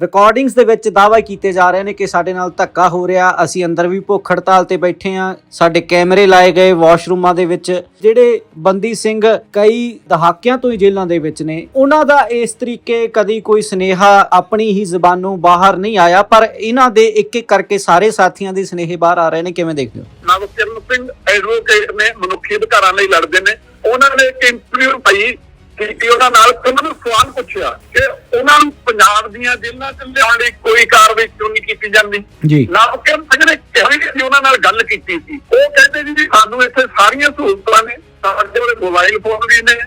Recordings ਦੇ ਵਿੱਚ ਦਾਅਵੇ ਕੀਤੇ ਜਾ ਰਹੇ ਨੇ ਕਿ ਸਾਡੇ ਨਾਲ ਧੱਕਾ ਹੋ ਰਿਹਾ। ਅਸੀਂ ਅੰਦਰ ਵੀ ਭੁੱਖ ਹੜਤਾਲ ਤੇ ਬੈਠੇ ਆ ਸਾਡੇ ਕੈਮਰੇ ਲਾਏ ਗਏ ਵਾਸ਼ਰੂਮਾਂ ਦੇ ਵਿੱਚ, ਜਿਹੜੇ ਬੰਦੀ ਸਿੰਘ ਕਈ ਦਹਾਕਿਆਂ ਤੋਂ ਹੀ ਜੇਲ੍ਹਾਂ ਦੇ ਵਿੱਚ ਨੇ। ਉਹਨਾਂ ਦਾ ਇਸ ਤਰੀਕੇ ਕਦੀ ਕੋਈ ਸਨੇਹਾ ਆਪਣੀ ਹੀ ਜ਼ਬਾਨੋਂ ਬਾਹਰ ਨਹੀਂ ਆਇਆ, ਪਰ ਇਹਨਾਂ ਦੇ ਇੱਕ ਇੱਕ ਕਰਕੇ ਸਾਰੇ ਸਾਥੀਆਂ ਦੇ ਸਨੇਹੇ ਬਾਹਰ ਆ ਰਹੇ ਨੇ। ਕਿਵੇਂ ਦੇਖਦੇ ਹੋ? ਨਵਕਿਰਨ ਸਿੰਘ, ਐਡਵੋਕੇਟ ਨੇ ਮਨੁੱਖੀ ਅਧਿਕਾਰਾਂ ਲਈ ਲੜਦੇ ਨੇ। ਉਹਨਾਂ ਨੇ ਇੱਕ ਇੰਟਰਵਿਊ ਪਾਈ ਕੀਤੀ ਉਹਨਾਂ ਨਾਲ ਉਹਨਾਂ ਨੂੰ ਸਵਾਲ ਪੁੱਛਿਆ ਕਿ ਉਹਨਾਂ ਨੂੰ ਪੰਜਾਬ ਦੀਆਂ ਜੇਲ੍ਹਾਂ ਚ ਲਿਆਉਣ ਲਈ ਕੋਈ ਕਾਰਵਾਈ ਕਿਉਂ ਨਹੀਂ ਕੀਤੀ ਜਾਂਦੀ? ਜੀ। ਨਵਕਿਰਨ ਸਿੰਘ ਨੇ ਕਿਹਾ ਵੀ ਅਸੀਂ ਉਹਨਾਂ ਨਾਲ ਗੱਲ ਕੀਤੀ ਸੀ? ਉਹ ਕਹਿੰਦੇ ਜੀ ਸਾਨੂੰ ਇੱਥੇ ਸਾਰੀਆਂ ਸਹੂਲਤਾਂ ਨੇ ਸਾਡੇ ਕੋਲ ਮੋਬਾਈਲ ਫੋਨ ਵੀ ਨੇ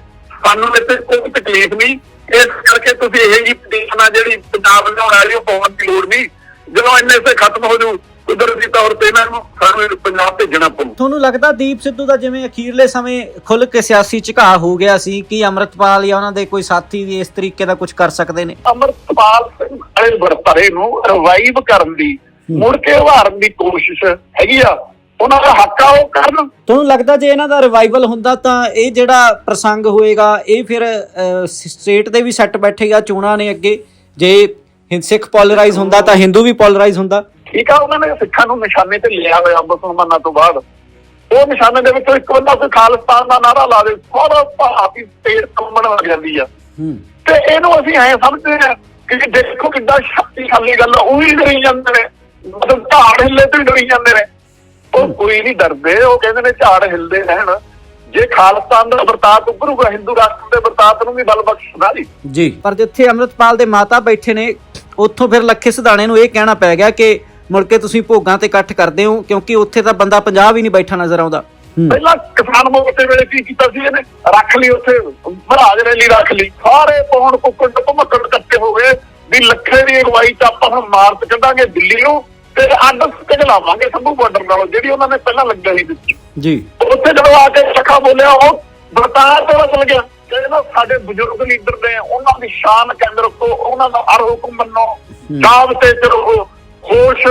ਸਾਨੂੰ ਇੱਥੇ ਕੋਈ ਤਕਲੀਫ ਨਹੀਂ। ਇਸ ਕਰਕੇ ਤੁਸੀਂ ਇਹ ਜੀ ਪਟੀਸ਼ਨ ਆ ਜਿਹੜੀ ਪੰਜਾਬ ਲਿਆਉਣ ਵਾਲੀ ਉਹ ਪਾਉਣ ਦੀ ਲੋੜ ਨਹੀਂ। ਜਦੋਂ ਇੰਨੇ ਸੇ ਖਤਮ ਹੋ ਜੂ ਕੁਦਰਤੀ ਤੌਰ ਤੇ ਇਹਨਾਂ ਨੂੰ ਸਾਨੂੰ ਪੰਜਾਬ ਭੇਜਣਾ ਪਊ। ਤੁਹਾਨੂੰ ਲੱਗਦਾ ਦੀਪ ਸਿੱਧੂ ਦਾ ਜਿਵੇਂ ਅਖੀਰਲੇ ਸਮੇਂ ਖੁੱਲ ਕੇ ਸਿਆਸੀ ਝੁਕਾਅ ਹੋ ਗਿਆ ਸੀ ਕਿ ਅਮਰਤਪਾਲ ਜਾਂ ਉਹਨਾਂ ਦੇ ਕੋਈ ਸਾਥੀ ਵੀ ਇਸ ਤਰੀਕੇ ਦਾ ਕੁਝ ਕਰ ਸਕਦੇ ਨੇ? ਅਮਰਪਾਲ ਸਿੰਘ ਵਰਤਾਰੇ ਨੂੰ ਰਿਵਾਈਵ ਕਰਨ ਦੀ ਮੁੜ ਕੇ ਉਭਾਰਨ ਦੀ ਕੋਸ਼ਿਸ਼ ਹੈਗੀ ਆ। ਉਹਨਾਂ ਦਾ ਹੱਕ ਆ ਉਹ ਕਰਨ। ਤੁਹਾਨੂੰ ਲੱਗਦਾ ਜੇ ਇਹਨਾਂ ਦਾ ਰਿਵਾਈਵਲ ਹੁੰਦਾ ਤਾਂ ਇਹ ਜਿਹੜਾ ਪ੍ਰਸੰਗ ਹੋਏਗਾ ਇਹ ਫਿਰ ਸਟੇਟ ਦੇ ਵੀ ਸੈੱਟ ਬੈਠੇਗਾ ਚੋਣਾਂ ਨੇ ਅੱਗੇ। ਜੇ ਸਿੱਖ ਪੋਲਰਾਈਜ਼ ਹੁੰਦਾ ਤਾਂ ਹਿੰਦੂ ਵੀ ਪੋਲਰਾਈਜ਼ ਹੁੰਦਾ। ਠੀਕ ਆ ਉਹਨਾਂ ਨੇ ਸਿੱਖਾਂ ਨੂੰ ਨਿਸ਼ਾਨੇ ਤੇ ਲਿਆ ਹੋਇਆ ਮੁਸਲਮਾਨਾਂ ਤੋਂ ਬਾਅਦ। ਉਹ ਨਿਸ਼ਾਨੇ ਦੇ ਵਿੱਚੋਂ ਇੱਕ ਬੰਦਾ ਕੋਈ ਖਾਲਿਸਤਾਨ ਦਾ ਨਾਰਾ ਲਾ ਦੇ ਸਾਰਾ ਭਾਰਤੀ ਸਟੇਟ ਕੰਮਣ ਲੱਗ ਜਾਂਦੀ ਆ। ਹੂੰ। ਤੇ ਇਹਨੂੰ ਅਸੀਂ ਐ ਸਮਝਦੇ ਆ ਕਿ ਦੇਖੋ ਕਿੱਦਾਂ ਸ਼ਕਤੀਸ਼ਾਲੀ ਗੱਲ ਉਹ ਵੀ ਡਰੀ ਜਾਂਦੇ ਨੇ। ਮਤਲਬ ਝਾੜ ਹਿੱਲੇ ਤੇ ਡਰੀ ਜਾਂਦੇ ਨੇ। ਉਹ ਕੋਈ ਨਹੀਂ ਡਰਦੇ ਉਹ ਕਹਿੰਦੇ ਨੇ ਝਾੜ ਹਿੱਲਦੇ ਰਹਿਣ। ਜੇ ਖਾਲਿਸਤਾਨ ਦਾ ਵਰਤਾਤ ਉੱਭਰੂਗਾ ਹਿੰਦੂ ਰਾਸ਼ਟਰ ਦੇ ਵਰਤਾਤ ਨੂੰ ਵੀ ਬਲ ਬਖਸ਼ਦਾ ਜੀ। ਜੀ। ਪਰ ਜਿੱਥੇ ਅਮਰਤਪਾਲ ਦੇ ਮਾਤਾ ਬੈਠੇ ਨੇ ਉੱਥੋਂ ਫਿਰ ਲੱਖੇ ਸਿਧਾਣੇ ਨੂੰ ਇਹ ਕਹਿਣਾ ਪੈ ਗਿਆ ਕਿ ਮੁੜ ਕੇ ਤੁਸੀਂ ਭੋਗਾਂ ਤੇ ਇਕੱਠ ਕਰਦੇ ਹੋ ਕਿਉਂਕਿ ਉੱਥੇ ਤਾਂ ਬੰਦਾ 50 ਵੀ ਨਹੀਂ ਬੈਠਾ ਨਜ਼ਰ ਆਉਂਦਾ। ਹੂੰ। ਪਹਿਲਾਂ ਕਿਸਾਨ ਮੋਰਚੇ ਵੇਲੇ ਕੀ ਕੀਤਾ ਸੀ ਇਹਨੇ? ਰੱਖ ਲਈ ਉੱਥੇ ਮਹਾਰਾਜ ਰੈਲੀ ਰੱਖ ਲਈ। ਸਾਰੇ ਪੌਣ ਕੁੱਕੜ ਭਮਕੜ ਇਕੱਠੇ ਹੋ ਗਏ ਵੀ ਲੱਖੇ ਦੀ ਅਗਵਾਈ ਚ ਆਪਾਂ ਹੁਣ ਮਾਰਚ ਕੱਢਾਂਗੇ ਦਿੱਲੀ ਨੂੰ ਤੇ ਅੱਡ ਤੇ ਲਾਵਾਂਗੇ ਸੰਭੂ ਬਾਰਡਰ ਨਾਲੋਂ ਜਿਹੜੀ ਉਹਨਾਂ ਨੇ ਪਹਿਲਾਂ ਲੱਗਿਆ ਸੀ ਦਿੱਤੀ ਜੀ। ਉੱਥੇ ਜਦੋਂ ਆ ਕੇ ਸਖਾ ਬੋਲਿਆ ਉਹ ਬਰਤਾਰ ਤੋਂ ਬਦਲ ਗਿਆ। ਕਹਿੰਦਾ ਸਾਡੇ ਬਜ਼ੁਰਗ ਲੀਡਰ ਨੇ ਉਹਨਾਂ ਦੀ ਸ਼ਾਨ ਕੈਂਦ ਰੱਖੋ ਉਹਨਾਂ ਦਾ ਹਰ ਹੁਕਮ ਮੰਨੋ। ਜਾਬ ਤੇ ਚਲੋ। ਹੋਸ਼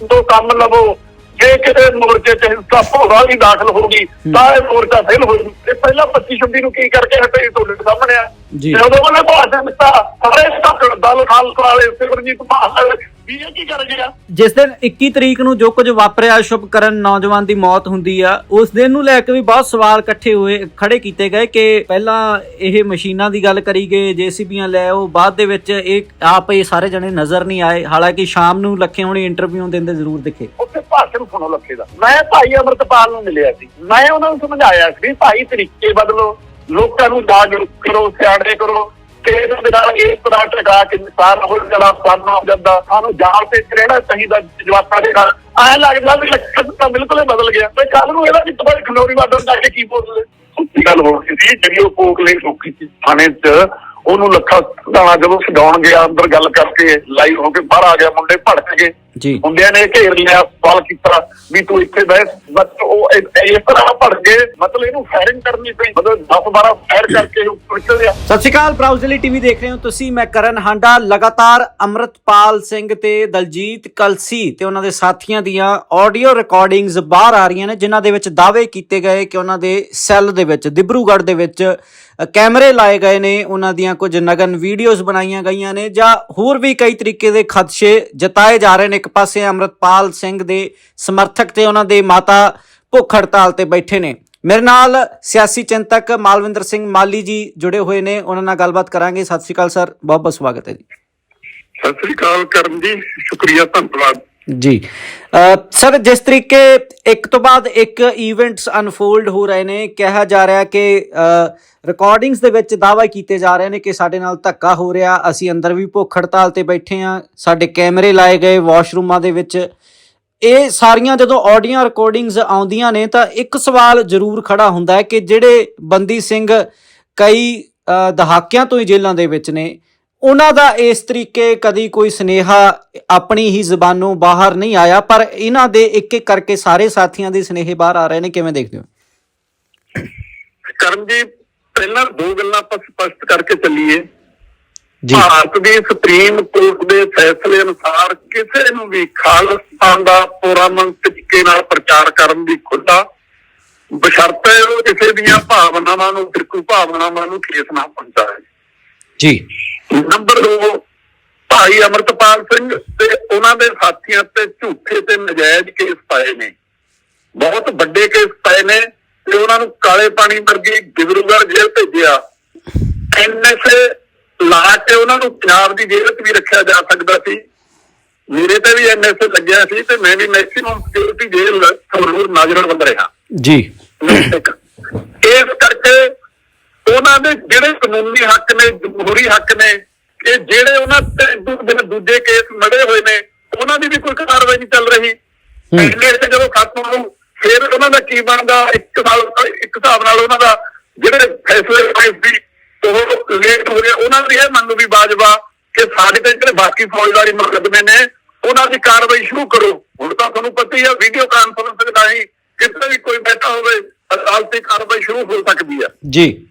ਤੋਂ ਕੰਮ ਲਵੋ। ਜੇ ਕਿਤੇ ਮੋਰਚੇ ਤੇ ਹਿੰਸਾ ਭੋਰਾ ਵੀ ਦਾਖਲ ਹੋ ਗਈ ਤਾਂ ਇਹ ਮੋਰਚਾ ਫੇਲ ਹੋ ਜੂ। ਤੇ ਪਹਿਲਾਂ 25 26 ਨੂੰ ਕੀ ਕਰਕੇ ਹਟੇ ਤੁਹਾਡੇ ਸਾਹਮਣੇ ਆ? ਜੀ। ਤੇ ਉਦੋਂ ਉਹਨੇ ਭਾਸ਼ਣ ਦਿੱਤਾ ਸਾਰੇ ਸਟਾਕ ਦਲ ਖਾਲਸਾ ਵਾਲੇ ਸਿਮਰਜੀਤ ਭਾਸ਼ਣ ਵੀ ਇਹ ਕੀ ਕਰ ਗਿਆ? ਜਿਸ ਦਿਨ 21 ਤਰੀਕ ਨੂੰ ਜੋ ਕੁਝ ਵਾਪਰਿਆ ਸ਼ੁਭਕਰਨ ਨੌਜਵਾਨ ਦੀ ਮੌਤ ਹੁੰਦੀ ਆ ਉਸ ਦਿਨ ਨੂੰ ਲੈ ਕੇ ਵੀ ਬਹੁਤ ਸਵਾਲ ਇਕੱਠੇ ਹੋਏ ਖੜੇ ਕੀਤੇ ਗਏ ਕਿ ਪਹਿਲਾਂ ਇਹ ਮਸ਼ੀਨਾਂ ਦੀ ਗੱਲ ਕਰੀ ਗਏ ਜੀਸੀਬੀਆਂ ਲੈ ਉਹ ਬਾਅਦ ਦੇ ਵਿੱਚ ਇਹ ਆਪ ਇਹ ਸਾਰੇ ਜਣੇ ਨਜ਼ਰ ਨਹੀਂ ਆਏ ਹਾਲਾਂਕਿ ਸ਼ਾਮ ਨੂੰ ਲੱਖੇ ਹੋਣੀ ਇੰਟਰਵਿਊ ਦਿੰਦੇ ਜ਼ਰੂਰ ਦਿਖੇ। ਉੱਥੇ ਭਾਸ਼ਣ ਸੁਣੋ ਲੱਖੇ ਦਾ। ਮੈਂ ਭਾਈ ਅਮਰਤਪਾਲ ਨੂੰ ਮਿਲਿਆ ਸੀ। ਮੈਂ ਉਹਨਾਂ ਨੂੰ ਸਮਝਾਇਆ ਸੀ ਭਾਈ ਤਰੀਕੇ ਬਦਲੋ ਲੋਕਾਂ ਨੂੰ ਜਾਗਰੂਕ ਕਰੋ ਸਿਆਣੇ ਕਰੋ ਤੇ ਇਹਨਾਂ ਦੇ ਇਸ ਤਰ੍ਹਾਂ ਟਕਾ ਕੇ ਨਿਸਾਰ ਹੋ ਜਲਾ ਸਾਹਮਣਾ ਹੋ ਜਾਂਦਾ। ਸਾਨੂੰ ਜਾਲ ਤੇ ਚੜ੍ਹਨਾ ਚਾਹੀਦਾ ਜਵਾਬਾਂ ਦੇ ਨਾਲ। ਐ ਲੱਗਦਾ ਵੀ ਲੱਖਣ ਤਾਂ ਬਿਲਕੁਲ ਹੀ ਬਦਲ ਗਿਆ। ਤੇ ਕੱਲ ਨੂੰ ਇਹਦਾ ਵੀ ਤੁਹਾਡੇ ਖਨੌਰੀ ਬਾਦਲ ਜਾ ਕੇ ਕੀ ਬੋਲਦੇ ਸੁੱਤੀ ਗੱਲ ਹੋ ਗਈ ਸੀ, ਜਿਹੜੀ ਉਹ ਕੋਕਲੇ ਚੌਕੀ ਸੀ ਥਾਣੇ 'ਚ, ਉਹਨੂੰ ਲੱਖਾ ਦਾਣਾ ਜਦੋਂ ਛਡਾਉਣ ਗਿਆ, ਅੰਦਰ ਗੱਲ ਕਰਕੇ ਲਾਈਵ ਹੋ ਕੇ ਬਾਹਰ ਆ ਗਿਆ, ਮੁੰਡੇ ਭੜਕ ਗਏ। ਜੀ। ਮੁੰਡਿਆਂ ਨੇ ਘੇਰ ਲਿਆ ਸਵਾਲ ਕੀਤਾ ਵੀ ਤੂੰ ਇੱਥੇ ਬੈਠ ਬਸ ਉਹ ਇਸ ਤਰ੍ਹਾਂ ਭੜ ਗਏ। ਮਤਲਬ ਇਹਨੂੰ ਫਾਇਰਿੰਗ ਕਰਨੀ ਪਈ। ਮਤਲਬ 10 12 ਫਾਇਰ ਕਰਕੇ ਉੱਪਰ ਚੜ ਗਿਆ ਸਤਿ ਸ਼੍ਰੀ ਅਕਾਲ ਪ੍ਰਾਊਜ਼ਲੀ ਟੀਵੀ ਦੇਖ ਰਹੇ ਹੋ ਤੁਸੀਂ। ਮੈਂ ਕਰਨ ਹਾਂਡਾ ਲਗਾਤਾਰ ਅਮਰਤਪਾਲ ਸਿੰਘ ਤੇ ਦਲਜੀਤ ਕਲਸੀ ਤੇ ਉਹਨਾਂ ਦੇ ਸਾਥੀਆਂ ਦੀਆਂ ਆਡੀਓ ਰਿਕਾਰਡਿੰਗਸ ਬਾਹਰ ਆ ਰਹੀਆਂ ਨੇ ਜਿਨ੍ਹਾਂ ਦੇ ਵਿੱਚ ਦਾਅਵੇ ਕੀਤੇ ਗਏ ਕਿ ਉਹਨਾਂ ਦੇ ਸੈੱਲ ਦੇ ਵਿੱਚ ਦਿਬਰੂਗੜ੍ਹ ਦੇ ਵਿੱਚ ਕੈਮਰੇ ਲਾਏ ਗਏ ਨੇ। ਉਹਨਾਂ ਦੀਆਂ ਕੁਝ ਨਗਨ ਵੀਡੀਓਜ਼ ਬਣਾਈਆਂ ਗਈਆਂ ਨੇ ਜਾਂ ਹੋਰ ਵੀ ਕਈ ਤਰੀਕੇ ਦੇ ਖਦਸ਼ੇ ਜਤਾਏ ਜਾ ਰਹੇ ਨੇ। ਇੱਕ ਪਾਸੇ ਅਮਰਤਪਾਲ ਸਿੰਘ ਦੇ ਸਮਰਥਕ ਤੇ ਉਹਨਾਂ ਦੇ ਮਾਤਾ ਭੁੱਖ ਹੜਤਾਲ ਤੇ ਬੈਠੇ ਨੇ। ਮੇਰੇ ਨਾਲ ਸਿਆਸੀ ਚਿੰਤਕ ਮਾਲਵਿੰਦਰ ਸਿੰਘ ਮਾਲੀ ਜੀ ਜੁੜੇ ਹੋਏ ਨੇ। ਉਹਨਾਂ ਨਾਲ ਗੱਲਬਾਤ ਕਰਾਂਗੇ। ਸਤਿ ਸ਼੍ਰੀ ਅਕਾਲ, ਸਰ। ਬਹੁਤ ਬਹੁਤ ਸਵਾਗਤ ਹੈ ਜੀ। ਸਤਿ ਸ੍ਰੀ ਅਕਾਲ ਕਰਨ ਜੀ। ਸ਼ੁਕਰੀਆ, ਧੰਨਵਾਦ। ਜੀ। ਸਰ, ਜਿਸ ਤਰੀਕੇ ਇੱਕ ਤੋਂ ਬਾਅਦ ਇੱਕ ਇਵੈਂਟਸ ਅਨਫੋਲਡ ਹੋ ਰਹੇ ਨੇ, ਕਿਹਾ ਜਾ ਰਿਹਾ ਕਿ ਰਿਕਾਰਡਿੰਗਸ ਦੇ ਵਿੱਚ ਦਾਅਵਾ ਕੀਤੇ ਜਾ ਰਹੇ ਨੇ ਕਿ ਸਾਡੇ ਨਾਲ ਧੱਕਾ ਹੋ ਰਿਹਾ, ਅਸੀਂ ਅੰਦਰ ਵੀ ਭੁੱਖ ਹੜਤਾਲ ਤੇ ਬੈਠੇ ਆ ਸਾਡੇ ਕੈਮਰੇ ਲਾਏ ਗਏ ਵਾਸ਼ਰੂਮਾਂ ਦੇ ਵਿੱਚ। ਇਹ ਸਾਰੀਆਂ ਜਦੋਂ ਆਡੀਓ ਰਿਕਾਰਡਿੰਗਸ ਆਉਂਦੀਆਂ ਨੇ, ਤਾਂ ਇੱਕ ਸਵਾਲ ਜ਼ਰੂਰ ਖੜਾ ਹੁੰਦਾ ਹੈ ਕਿ ਜਿਹੜੇ ਬੰਦੀ ਸਿੰਘ ਕਈ ਦਹਾਕਿਆਂ ਤੋਂ ਹੀ ਜੇਲ੍ਹਾਂ ਦੇ ਵਿੱਚ ਨੇ ਉਹਨਾਂ ਦਾ ਇਸ ਤਰੀਕੇ ਕਦੀ ਕੋਈ ਸਨੇਹਾ ਆਪਣੀ ਹੀ ਜ਼ਬਾਨੋਂ ਬਾਹਰ ਨਹੀਂ ਆਇਆ ਪਰ ਇਹਨਾਂ ਦੇ ਇੱਕ ਇੱਕ ਕਰਕੇ ਸਾਰੇ ਸਾਥੀਆਂ ਦੇ ਸਨੇਹੇ ਬਾਹਰ ਆ ਰਹੇ ਨੇ ਕਿਵੇਂ ਦੇਖਦੇ ਹੋ? ਕਰਨ ਜੀ ਪਹਿਲਾਂ ਦੋ ਗੱਲਾਂ ਆਪਾਂ ਸਪਸ਼ਟ ਕਰਕੇ ਚੱਲੀਏ। ਜੀ। ਭਾਰਤ ਦੀ ਸੁਪਰੀਮ ਕੋਰਟ ਦੇ ਫੈਸਲੇ ਅਨੁਸਾਰ ਕਿਸੇ ਨੂੰ ਵੀ ਖਾਲਿਸਤਾਨ ਦਾ ਪੁਰਮਨ ਤਰੀਕੇ ਨਾਲ ਪ੍ਰਚਾਰ ਕਰਨ ਦੀ ਖੁੱਲ੍ਹਾ ਬਸ਼ਰਤੇ ਉਹ ਕਿਸੇ ਦੀਆਂ ਭਾਵਨਾਵਾਂ ਨੂੰ ਫਿਰਕੂ ਭਾਵਨਾਵਾਂ ਨੂੰ ਠੇਸ ਨਾ ਪਹੁੰਚਾਏ। ਜੀ। ਨੰਬਰ 2 ਭਾਈ ਅਮਰਤਪਾਲ ਸਿੰਘ ਤੇ ਉਹਨਾਂ ਦੇ ਸਾਥੀਆਂ ਤੇ ਝੂਠੇ ਤੇ ਨਜਾਇਜ਼ ਕੇਸ ਪਾਏ ਨੇ। ਬਹੁਤ ਵੱਡੇ ਕੇਸ ਪਾਏ ਨੇ ਤੇ ਉਹਨਾਂ ਨੂੰ ਕਾਲੇ ਪਾਣੀ ਵਰਗੀ ਡਿਬਰੂਗੜ੍ਹ ਜੇਲ੍ਹ ਭੇਜਿਆ। ਐਨਐਸਏ ਲਾ ਕੇ ਉਹਨਾਂ ਨੂੰ ਪੰਜਾਬ ਦੀ ਜੇਲ੍ਹ 'ਚ ਵੀ ਰੱਖਿਆ ਜਾ ਸਕਦਾ ਸੀ। ਮੇਰੇ ਤੇ ਵੀ ਐਨਐਸਏ ਲੱਗਿਆ ਸੀ ਤੇ ਮੈਂ ਵੀ ਮੈਕਸਿਮਮ ਸਿਕਿਉਰਿਟੀ ਜੇਲ੍ਹ ਸੰਗਰੂਰ ਨਾਜ਼ਰਬੰਦ ਰਿਹਾ। ਜੀ। ਇਸ ਕਰਕੇ ਉਹਨਾਂ ਦੇ ਜਿਹੜੇ ਕਾਨੂੰਨੀ ਹੱਕ ਨੇ ਜਮਹੂਰੀ ਹੱਕ ਨੇ ਕਿ ਜਿਹੜੇ ਉਹਨਾਂ ਤੇ ਦੂਜੇ ਕੇਸ ਮੜੇ ਹੋਏ ਨੇ ਉਹਨਾਂ ਦੀ ਵੀ ਕੋਈ ਕਾਰਵਾਈ ਨਹੀਂ ਚੱਲ ਰਹੀ। ਹੂੰ। ਇੰਨੇ ਤੇ ਜਦੋਂ ਖਤਮ ਹੋਊ ਫਿਰ ਉਹਨਾਂ ਦਾ ਕੀ ਬਣਦਾ ਇੱਕ ਸਾਲ ਇੱਕ ਹਿਸਾਬ ਨਾਲ ਉਹਨਾਂ ਦਾ ਜਿਹੜੇ ਫੈਸਲੇ ਹੋਏ ਸੀ ਉਹ ਲੇਟ ਹੋ ਗਏ ਉਹਨਾਂ ਦੀ ਇਹ ਮੰਗ ਵੀ ਬਾਜਵਾ ਕਿ ਸਾਡੇ ਤੇ ਜਿਹੜੇ ਬਾਕੀ ਫੌਜਦਾਰੀ ਮੁਕੱਦਮੇ ਨੇ ਉਹਨਾਂ ਦੀ ਕਾਰਵਾਈ ਸ਼ੁਰੂ ਕਰੋ। ਹੁਣ ਤਾਂ ਤੁਹਾਨੂੰ ਪਤਾ ਹੀ ਆ ਵੀਡੀਓ ਕਾਨਫਰੰਸ ਰਾਹੀਂ ਕਿਤੇ ਵੀ ਕੋਈ ਬੈਠਾ ਹੋਵੇ ਅਦਾਲਤੀ ਕਾਰਵਾਈ ਸ਼ੁਰੂ ਹੋ ਸਕਦੀ ਆ। ਜੀ।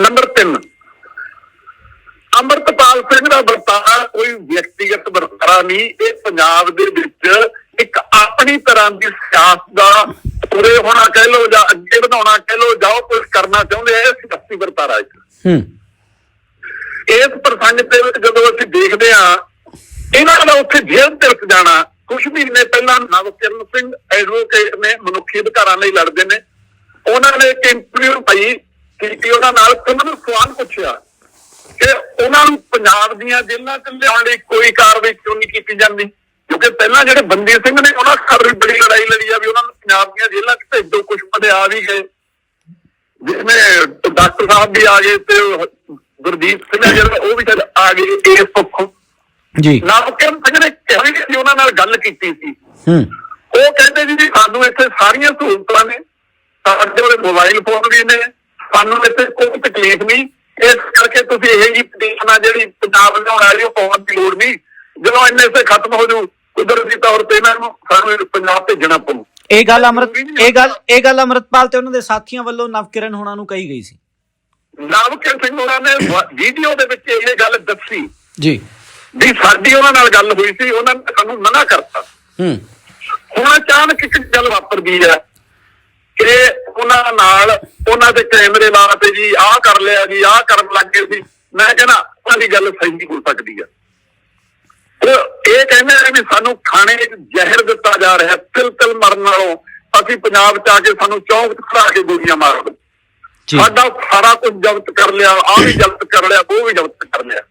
ਨੰਬਰ 3 ਅਮਰਤਪਾਲ ਸਿੰਘ ਦਾ ਵਰਤਾਰਾ ਕੋਈ ਵਿਅਕਤੀਗਤ ਵਰਤਾਰਾ ਨਹੀਂ ਇਹ ਪੰਜਾਬ ਦੇ ਵਿੱਚ ਇੱਕ ਆਪਣੀ ਤਰ੍ਹਾਂ ਦੀ ਸਿਆਸਤ ਦਾ ਪੂਰੇ ਹੋਣਾ ਕਹਿ ਲੋ ਜਾਂ ਅੱਗੇ ਵਧਾਉਣਾ ਕਹਿ ਲੋ ਜਾਂ ਕੁਝ ਕਰਨਾ ਚਾਹੁੰਦੇ ਆ ਇਹ ਸਿਆਸੀ ਵਰਤਾਰਾ ਹੈ। ਹੂੰ। ਇਸ ਪ੍ਰਸੰਗ ਵਿੱਚ ਜਦੋਂ ਅਸੀਂ ਦੇਖਦੇ ਆ ਇਹਨਾਂ ਦਾ ਉੱਥੇ ਜੇਲ੍ਹ ਤੇ ਰੁਕ ਜਾਣਾ ਕੁਝ ਮਹੀਨੇ ਪਹਿਲਾਂ ਨਵਕਿਰਨ ਸਿੰਘ ਐਡਵੋਕੇਟ ਨੇ ਮਨੁੱਖੀ ਅਧਿਕਾਰਾਂ ਲਈ ਲੜਦੇ ਨੇ। ਉਹਨਾਂ ਨੇ ਇੱਕ ਇੰਟਰਵਿਊ ਪਾਈ ਕੀਤੀ ਉਹਨਾਂ ਨਾਲ ਉਹਨਾਂ ਨੂੰ ਸਵਾਲ ਪੁੱਛਿਆ ਕਿ ਉਹਨਾਂ ਨੂੰ ਪੰਜਾਬ ਦੀਆਂ ਜੇਲ੍ਹਾਂ 'ਚ ਲਿਆਉਣ ਲਈ ਕੋਈ ਕਾਰਵਾਈ ਕਿਉਂ ਨਹੀਂ ਕੀਤੀ ਜਾਂਦੀ? ਕਿਉਂਕਿ ਪਹਿਲਾਂ ਜਿਹੜੇ ਬੰਦੀ ਸਿੰਘ ਨੇ ਉਹਨਾਂ ਖਰ ਵੀ ਬੜੀ ਲੜਾਈ ਲੜੀ ਆ ਵੀ ਉਹਨਾਂ ਨੂੰ ਪੰਜਾਬ ਦੀਆਂ ਜੇਲ੍ਹਾਂ 'ਚ ਭੇਜੋ ਕੁਝ ਬੰਦੇ ਆ ਵੀ ਗਏ। ਜਿਵੇਂ ਡਾਕਟਰ ਸਾਹਿਬ ਵੀ ਆ ਗਏ ਤੇ ਗੁਰਦੀਪ ਸਿੰਘ ਜਿਹੜਾ ਉਹ ਵੀ ਚੱਲ ਆ ਗਏ ਇਸ ਪੱਖੋਂ। ਜੀ। ਨਵਕਿਰਨ ਸਿੰਘ ਨੇ ਕਿਹਾ ਸੀ ਉਹਨਾਂ ਨਾਲ ਗੱਲ ਕੀਤੀ ਸੀ। ਹੂੰ। ਉਹ ਕਹਿੰਦੇ ਜੀ ਸਾਨੂੰ ਇੱਥੇ ਸਾਰੀਆਂ ਸਹੂਲਤਾਂ ਨੇ ਸਾਡੇ ਕੋਲ ਮੋਬਾਈਲ ਫੋਨ ਵੀ ਨੇ ਸਾਨੂੰ ਇੱਥੇ ਕੋਈ ਤਕਲੀਫ ਨਹੀਂ। ਇਸ ਕਰਕੇ ਤੁਸੀਂ ਇਹ ਜੀ ਪਟੀਸ਼ਨ ਆ ਜਿਹੜੀ ਪੰਜਾਬ ਲਿਆਉਣ ਵਾਲੀ ਉਹ ਪਾਉਣ ਦੀ ਲੋੜ ਨਹੀਂ। ਜਦੋਂ ਐਨਐਸਏ ਖਤਮ ਹੋ ਜੂ ਕੁਦਰਤੀ ਤੌਰ ਤੇ ਇਹਨਾਂ ਨੂੰ ਸਾਨੂੰ ਪੰਜਾਬ ਭੇਜਣਾ ਪਊ। ਇਹ ਗੱਲ ਅਮਰਤ ਇਹ ਗੱਲ ਇਹ ਗੱਲ ਅਮਰਤਪਾਲ ਤੇ ਉਹਨਾਂ ਦੇ ਸਾਥੀਆਂ ਵੱਲੋਂ ਨਵਕਿਰਨ ਹੋਣਾ ਨੂੰ ਕਹੀ ਗਈ ਸੀ। ਨਵਕਿਰਨ ਸਿੰਘ ਹੋਰਾਂ ਨੇ ਵੀਡੀਓ ਦੇ ਵਿੱਚ ਇਹ ਗੱਲ ਦੱਸੀ। ਜੀ। ਵੀ ਸਾਡੀ ਉਹਨਾਂ ਨਾਲ ਗੱਲ ਹੋਈ ਸੀ ਉਹਨਾਂ ਨੇ ਸਾਨੂੰ ਮਨਾ ਕਰਤਾ। ਹੂੰ। ਹੁਣ ਅਚਾਨਕ ਇੱਕ ਗੱਲ ਵਾਪਰਦੀ ਹੈ ਕਿ ਉਹਨਾਂ ਨਾਲ ਉਹਨਾਂ ਦੇ ਕੈਮਰੇ ਲਾ ਤੇ ਜੀ ਆਹ ਕਰ ਲਿਆ ਜੀ ਆਹ ਕਰਨ ਲੱਗ ਗਏ ਸੀ। ਮੈਂ ਕਹਿੰਦਾ ਉਹਨਾਂ ਦੀ ਗੱਲ ਸਹੀ ਹੋ ਸਕਦੀ ਉਹ ਇਹ ਕਹਿੰਦੇ ਨੇ ਵੀ ਸਾਨੂੰ ਖਾਣੇ 'ਚ ਜ਼ਹਿਰ ਦਿੱਤਾ ਜਾ ਰਿਹਾ ਤਿਲ ਤਿਲ ਮਰਨ ਨਾਲੋਂ ਅਸੀਂ ਪੰਜਾਬ 'ਚ ਆ ਕੇ ਸਾਨੂੰ ਚੌਂਕ 'ਚ ਖੜਾ ਕੇ ਗੋਲੀਆਂ ਮਾਰ ਜੀ। ਸਾਡਾ ਸਾਰਾ ਕੁਝ ਜ਼ਬਤ ਕਰ ਲਿਆ ਆਹ ਵੀ ਜ਼ਬਤ ਕਰ ਲਿਆ ਉਹ ਵੀ ਜ਼ਬਤ ਕਰ ਲਿਆ।